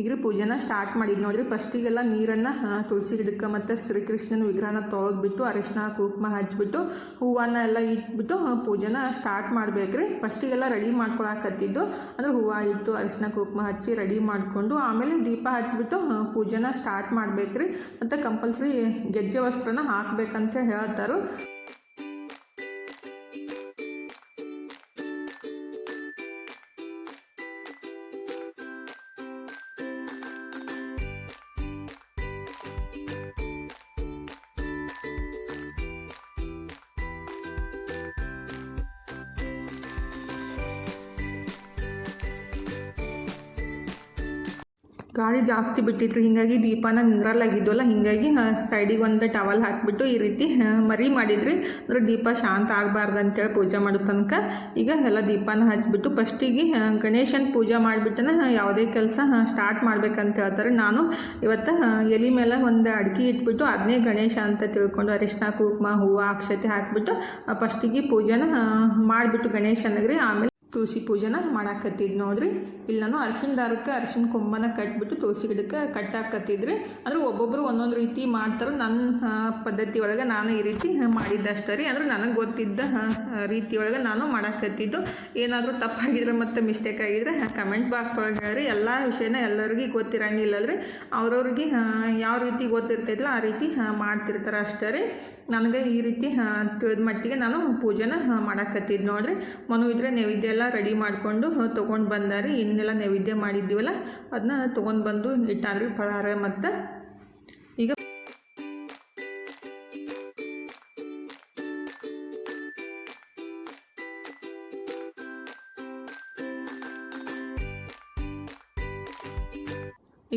ಈಗ ರೀ ಪೂಜೆನ ಸ್ಟಾರ್ಟ್ ಮಾಡಿದ್ದು ನೋಡಿರಿ. ಫಸ್ಟಿಗೆಲ್ಲ ನೀರನ್ನು ತುಳಸಿ ಗಿಡಕ್ಕೆ ಮತ್ತು ಶ್ರೀಕೃಷ್ಣನ ವಿಗ್ರಹನ ತೊಳೆದ್ಬಿಟ್ಟು ಅರಿಶಿನ ಕುಂಕುಮ ಹಚ್ಬಿಟ್ಟು, ಹೂವನ್ನ ಎಲ್ಲ ಇಟ್ಬಿಟ್ಟು ಪೂಜೆನ ಸ್ಟಾರ್ಟ್ ಮಾಡ್ಬೇಕ್ರಿ. ಫಸ್ಟಿಗೆಲ್ಲ ರೆಡಿ ಮಾಡ್ಕೊಳಕತ್ತಿದ್ದು, ಅಂದರೆ ಹೂವು ಇಟ್ಟು ಅರಿಶಿನ ಕುಂಕುಮ ಹಚ್ಚಿ ರೆಡಿ ಮಾಡಿಕೊಂಡು, ಆಮೇಲೆ ದೀಪ ಹಚ್ಚಿಬಿಟ್ಟು ಪೂಜೆನ ಸ್ಟಾರ್ಟ್ ಮಾಡ್ಬೇಕ್ರಿ. ಮತ್ತು ಕಂಪಲ್ಸರಿ ಗೆಜ್ಜೆ ವಸ್ತ್ರನ ಹಾಕ್ಬೇಕಂತ ಹೇಳ್ತಾರೆ. ಗಾಳಿ ಜಾಸ್ತಿ ಬಿಟ್ಟಿತ್ತು. ಹಿಂಗಾಗಿ ದೀಪನ ನಿಂದ್ರಲ್ಲಾಗಿದ್ವಲ್ಲ ಹಿಂಗಾಗಿ ಸೈಡಿಗೆ ಒಂದು ಟವಲ್ ಹಾಕಿಬಿಟ್ಟು ಈ ರೀತಿ ಮರಿ ಮಾಡಿದ್ರಿ. ಅಂದ್ರೆ ದೀಪ ಶಾಂತ ಆಗಬಾರ್ದು ಅಂತೇಳಿ ಪೂಜೆ ಮಾಡೋ ತನಕ. ಈಗ ಎಲ್ಲ ದೀಪನ ಹಚ್ಚಿಬಿಟ್ಟು ಫಸ್ಟಿಗೆ ಗಣೇಶನ ಪೂಜೆ ಮಾಡಿಬಿಟ್ಟನ ಯಾವುದೇ ಕೆಲಸ ಸ್ಟಾರ್ಟ್ ಮಾಡ್ಬೇಕಂತ ಹೇಳ್ತಾರೆ. ನಾನು ಇವತ್ತು ಎಲೆ ಮೇಲೆ ಒಂದು ಅಡ್ಗೆ ಇಟ್ಬಿಟ್ಟು ಅದನ್ನೇ ಗಣೇಶ ಅಂತ ತಿಳ್ಕೊಂಡು ಅರಿಶಿನ ಕುಂಕುಮ, ಹೂವು, ಅಕ್ಷತೆ ಹಾಕಿಬಿಟ್ಟು ಫಸ್ಟಿಗೆ ಪೂಜೆನ ಮಾಡಿಬಿಟ್ಟು ಗಣೇಶನಿಗೆ ಆಮೇಲೆ ತುಳಸಿ ಪೂಜೆನ ಮಾಡಾಕತ್ತಿದ್ ನೋಡ್ರಿ. ಇಲ್ಲಿ ನಾನು ಅರಿಶಿನ ದಾರಕ್ಕೆ ಅರಿಶಿನ ಕೊಂಬನ ಕಟ್ಬಿಟ್ಟು ತುಳಸಿ ಗಿಡಕ್ಕೆ ಕಟ್ಟಾಕತ್ತಿದ್ರಿ. ಅಂದ್ರೆ ಒಬ್ಬೊಬ್ಬರು ಒಂದೊಂದು ರೀತಿ ಮಾಡ್ತಾರೆ. ನನ್ನ ಪದ್ಧತಿ ಒಳಗೆ ನಾನು ಈ ರೀತಿ ಮಾಡಿದ್ದಷ್ಟೇ ರೀ. ಅಂದ್ರೆ ನನಗೆ ಗೊತ್ತಿದ್ದ ರೀತಿ ಒಳಗೆ ನಾನು ಮಾಡಾಕತ್ತಿದ್ದು. ಏನಾದರೂ ತಪ್ಪಾಗಿದ್ರೆ ಮತ್ತು ಮಿಸ್ಟೇಕ್ ಆಗಿದ್ರೆ ಕಮೆಂಟ್ ಬಾಕ್ಸ್ ಒಳಗೆ ಹೇಳ್ರಿ. ಎಲ್ಲ ವಿಷಯನ ಎಲ್ಲರಿಗೂ ಗೊತ್ತಿರಂಗಿಲ್ಲಲ್ರಿ. ಅವ್ರವ್ರಿಗೆ ಆ, ಯಾವ ರೀತಿ ಗೊತ್ತಿರ್ತೈತಲ್ಲ ಆ ರೀತಿ ಮಾಡ್ತಿರ್ತಾರೆ ಅಷ್ಟೇ ರೀ. ನನಗೆ ಈ ರೀತಿ ತಿಳಿದ ಮಟ್ಟಿಗೆ ನಾನು ಪೂಜೆನ ಮಾಡಾಕತ್ತಿದ್ದು ನೋಡ್ರಿ. ಮನು ಇದ್ರೆ ನೈವೇದ್ಯ ಎಲ್ಲ ರೆಡಿ ಮಾಡಿಕೊಂಡು ತೊಗೊಂಡು ಬಂದಾರಿ. ಇನ್ನೆಲ್ಲ ನೈವೇದ್ಯ ಮಾಡಿದ್ದೀವಲ್ಲ ಅದನ್ನ ತೊಗೊಂಡು ಬಂದು ಇಟ್ಟಾನ್ರಿ ಫಳಾರ ಮತ್ತು ಈಗ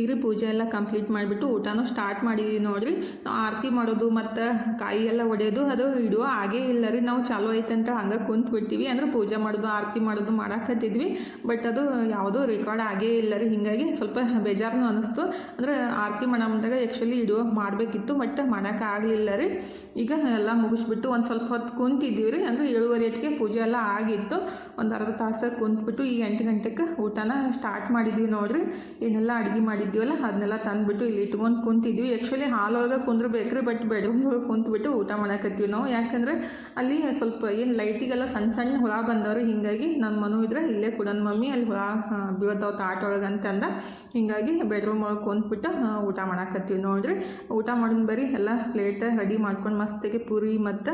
ಈಗ ರೀ ಪೂಜೆ ಎಲ್ಲ ಕಂಪ್ಲೀಟ್ ಮಾಡಿಬಿಟ್ಟು ಊಟನೂ ಸ್ಟಾರ್ಟ್ ಮಾಡಿದ್ವಿ ನೋಡಿರಿ. ನಾವು ಆರತಿ ಮಾಡೋದು ಮತ್ತು ಕಾಯಿ ಎಲ್ಲ ಒಡೆಯೋದು ಅದು ಇಡುವ ಹಾಗೇ ಇಲ್ಲ ರೀ. ನಾವು ಚಾಲೋ ಐತೆ ಅಂತ ಹಂಗೆ ಕುಂತು ಬಿಟ್ಟಿವಿ. ಅಂದ್ರೆ ಪೂಜೆ ಮಾಡೋದು, ಆರತಿ ಮಾಡೋದು ಮಾಡಾಕತ್ತಿದ್ವಿ. ಬಟ್ ಅದು ಯಾವುದೋ ರೆಕಾರ್ಡ್ ಆಗೇ ಇಲ್ಲ ರೀ. ಹಿಂಗಾಗಿ ಸ್ವಲ್ಪ ಬೇಜಾರನು ಅನ್ನಿಸ್ತು ಅಂದ್ರೆ ಆರತಿ ಮಾಡೋ ಮುಂದಾಗ ಆ್ಯಕ್ಚುಲಿ ಇಡುವ ಮಾಡಬೇಕಿತ್ತು, ಬಟ್ ಮಾಡೋಕೆ ಆಗಲಿಲ್ಲ ರೀ. ಈಗ ಎಲ್ಲ ಮುಗಿಸ್ಬಿಟ್ಟು ಒಂದು ಸ್ವಲ್ಪ ಹೊತ್ತು ಕುಂತಿದ್ದೀವಿ ರೀ. ಅಂದರೆ ಏಳುವರೆ ಎಟ್ಟಿಗೆ ಪೂಜೆ ಎಲ್ಲ ಆಗಿತ್ತು. ಒಂದು ಅರ್ಧ ತಾಸು ಕುಂತ್ಬಿಟ್ಟು ಈ ಎಂಟು ಗಂಟೆಗೆ ಊಟನ ಸ್ಟಾರ್ಟ್ ಮಾಡಿದ್ವಿ ನೋಡಿರಿ. ಏನೆಲ್ಲ ಅಡುಗೆ ಮಾಡಿದ್ವಲ್ಲ, ಅದನ್ನೆಲ್ಲ ತಂದುಬಿಟ್ಟು ಇಲ್ಲಿ ಇಟ್ಕೊಂಡು ಕುಂತಿದ್ವಿ. ಆ್ಯಕ್ಚುಲಿ ಹಾಲೊಳಗೆ ಕುಂದ್ರಬೇಕ್ರಿ ಬಟ್ ಬೆಡ್ರೂಮ್ ಒಳಗೆ ಕುಂತ್ಬಿಟ್ಟು ಊಟ ಮಾಡಕತ್ತೀವಿ ನಾವು. ಯಾಕಂದ್ರೆ ಅಲ್ಲಿ ಸ್ವಲ್ಪ ಏನು ಲೈಟಿಗೆಲ್ಲ ಸಣ್ಣ ಸಣ್ಣ ಹುಳ ಬಂದವ್ರಿ, ಹಿಂಗಾಗಿ ನನ್ನ ಮನು ಇದ್ರೆ ಇಲ್ಲೇ ಕೂಡ ಮಮ್ಮಿ, ಅಲ್ಲಿ ಹುಳ ಬೀಳ್ತಾವ ತಾಟ ಒಳಗೆ ಅಂತಂದ. ಹಿಂಗಾಗಿ ಬೆಡ್ರೂಮ್ ಒಳಗೆ ಕುಂತ್ಬಿಟ್ಟು ಊಟ ಮಾಡಾಕತ್ತೀವಿ ನೋಡ್ರಿ. ಊಟ ಮಾಡಿದ ಬರೀ ಎಲ್ಲ ಪ್ಲೇಟ್ ರೆಡಿ ಮಾಡ್ಕೊಂಡು ಮಸ್ತಿಗೆ ಪೂರಿ ಮತ್ತು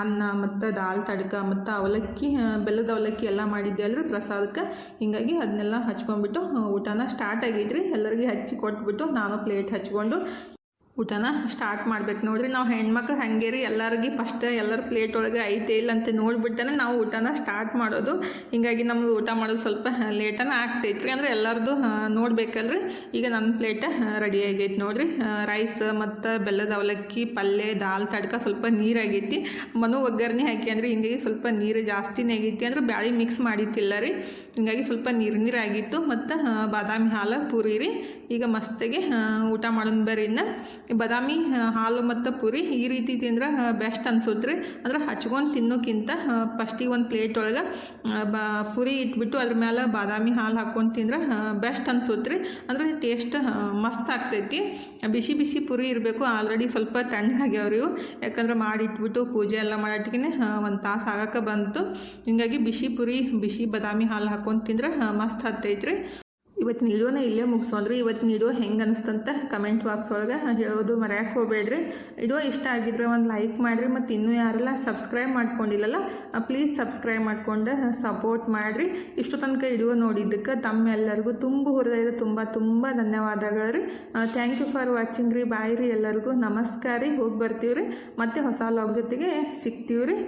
ಅನ್ನ ಮತ್ತು ದಾಲ್, ತಡ್ಕ ಮತ್ತು ಅವಲಕ್ಕಿ ಬೆಲ್ಲದ ಅವಲಕ್ಕಿ ಎಲ್ಲ ಮಾಡಿದ್ದೆ ಅಲ್ರಿ ಪ್ರಸಾದಕ್ಕೆ. ಹೀಗಾಗಿ ಅದನ್ನೆಲ್ಲ ಹಚ್ಕೊಂಡ್ಬಿಟ್ಟು ಊಟನ ಸ್ಟಾರ್ಟ್ ಆಗೈತ್ರಿ. ಎಲ್ಲರಿಗೆ ಹಚ್ಚಿ ಕೊಟ್ಬಿಟ್ಟು ನಾನು ಪ್ಲೇಟ್ ಹಚ್ಕೊಂಡು ಊಟನ ಸ್ಟಾರ್ಟ್ ಮಾಡ್ಬೇಕು. ನೋಡ್ರಿ, ನಾವು ಹೆಣ್ಮಕ್ಳು ಹಾಗೆ ರೀ, ಎಲ್ಲರಿಗೆ ಫಸ್ಟ್ ಎಲ್ಲರ ಪ್ಲೇಟ್ ಒಳಗೆ ಐತೆ ಇಲ್ಲ ಅಂತ ನೋಡ್ಬಿಟ್ಟನೆ ನಾವು ಊಟನ ಸ್ಟಾರ್ಟ್ ಮಾಡೋದು. ಹಿಂಗಾಗಿ ನಮ್ದು ಊಟ ಮಾಡೋದು ಸ್ವಲ್ಪ ಲೇಟನ ಆಗ್ತೈತೆ ರೀ ಅಂದ್ರೆ ಎಲ್ಲರದು ನೋಡ್ಬೇಕಲ್ರಿ. ಈಗ ನನ್ನ ಪ್ಲೇಟ್ ರೆಡಿ ಆಗೈತೆ ನೋಡ್ರಿ. ರೈಸ್ ಮತ್ತು ಬೆಲ್ಲದ ಅವಲಕ್ಕಿ ಪಲ್ಯ ದಾಲ್, ತಡ್ಕ ಸ್ವಲ್ಪ ನೀರಾಗೈತಿ ಮನು ಒಗ್ಗರಣೆ ಹಾಕಿ ಅಂದ್ರೆ ಹಿಂಗಾಗಿ ಸ್ವಲ್ಪ ನೀರು ಜಾಸ್ತಿನೇ ಆಗೈತಿ. ಅಂದ್ರೆ ಬ್ಯಾಳಿ ಮಿಕ್ಸ್ ಮಾಡಿತ್ತಿಲ್ಲ ರೀ. ಹಿಂಗಾಗಿ ಸ್ವಲ್ಪ ನೀರು ನೀರಾಗಿತ್ತು ಮತ್ತು ಬಾದಾಮಿ ಹಾಲು ಪೂರಿ ರೀ. ಈಗ ಮಸ್ತಿಗೆ ಊಟ ಮಾಡೋಣ ಈ ಬಾದಾಮಿ ಹಾಲು ಮತ್ತು ಪುರಿ ಈ ರೀತಿ ತಿಂದ್ರೆ ಬೆಸ್ಟ್ ಅನ್ಸುತ್ತೆ ರೀ ಅಂದ್ರೆ ಹಚ್ಕೊಂಡು ತಿನ್ನೋಕ್ಕಿಂತ ಫಸ್ಟಿಗೆ ಒಂದು ಪ್ಲೇಟ್ ಒಳಗೆ ಬ, ಪುರಿ ಇಟ್ಬಿಟ್ಟು ಅದ್ರ ಮೇಲೆ ಬಾದಾಮಿ ಹಾಲು ಹಾಕ್ಕೊಂಡು ತಿಂದ್ರೆ ಬೆಸ್ಟ್ ಅನ್ಸುತ್ತೆ ರೀ ಅಂದ್ರೆ ಟೇಸ್ಟ್ ಮಸ್ತ್ ಆಗ್ತೈತಿ. ಬಿಸಿ ಬಿಸಿ ಪುರಿ ಇರಬೇಕು ಆಲ್ರೆಡಿ ಸ್ವಲ್ಪ ತಣ್ಣಗಾಗ್ಯಾವ್ರಿ ಇವು. ಯಾಕಂದ್ರೆ ಮಾಡಿಟ್ಬಿಟ್ಟು ಪೂಜೆ ಎಲ್ಲ ಮಾಡಿಟ್ಟಿಗೆ ಒಂದು ತಾಸು ಆಗಕ್ಕೆ ಬಂತು. ಹೀಗಾಗಿ ಬಿಸಿ ಪುರಿ, ಬಿಸಿ ಬಾದಾಮಿ ಹಾಲು ಹಾಕ್ಕೊಂಡು ತಿಂದ್ರೆ ಮಸ್ತ್ ಹತ್ತೈತ್ರಿ ಇವತ್ತಿನ ವಿಡಿಯೋನ ಇಲ್ಲೇ ಮುಗಿಸೋನ್ರಿ ಇವತ್ತಿನ ವಿಡಿಯೋ ಹೆಂಗೆ ಅನಿಸ್ತಂತ ಕಮೆಂಟ್ ಬಾಕ್ಸ್ ಒಳಗೆ ಹೇಳೋದು ಮರೆಯಕ್ಕೆ ಹೋಗಬೇಡ್ರಿ. ವಿಡಿಯೋ ಇಷ್ಟ ಆಗಿದ್ರೆ ಒಂದು ಲೈಕ್ ಮಾಡಿರಿ. ಮತ್ತು ಇನ್ನೂ ಯಾರೆಲ್ಲ ಸಬ್ಸ್ಕ್ರೈಬ್ ಮಾಡ್ಕೊಂಡಿಲ್ಲಲ್ಲ ಪ್ಲೀಸ್ ಸಬ್ಸ್ಕ್ರೈಬ್ ಮಾಡಿಕೊಂಡು ಸಪೋರ್ಟ್ ಮಾಡಿರಿ. ಇಷ್ಟು ತನಕ ವಿಡಿಯೋ ನೋಡಿದ್ದಕ್ಕೆ ತಮ್ಮೆಲ್ಲರಿಗೂ ತುಂಬ ಹೃದಯದ ತುಂಬ ತುಂಬ ಧನ್ಯವಾದಗಳು ರೀ ಥ್ಯಾಂಕ್ ಯು ಫಾರ್ ವಾಚಿಂಗ್ ರೀ. ಬಾಯ್ ರೀ ಎಲ್ಲರಿಗೂ. ನಮಸ್ಕಾರ ರೀ. ಹೋಗಿ ಬರ್ತೀವಿ ರೀ ಮತ್ತು ಹೊಸ ಲಾಗ್ ಜೊತೆಗೆ ಸಿಗ್ತೀವಿ ರೀ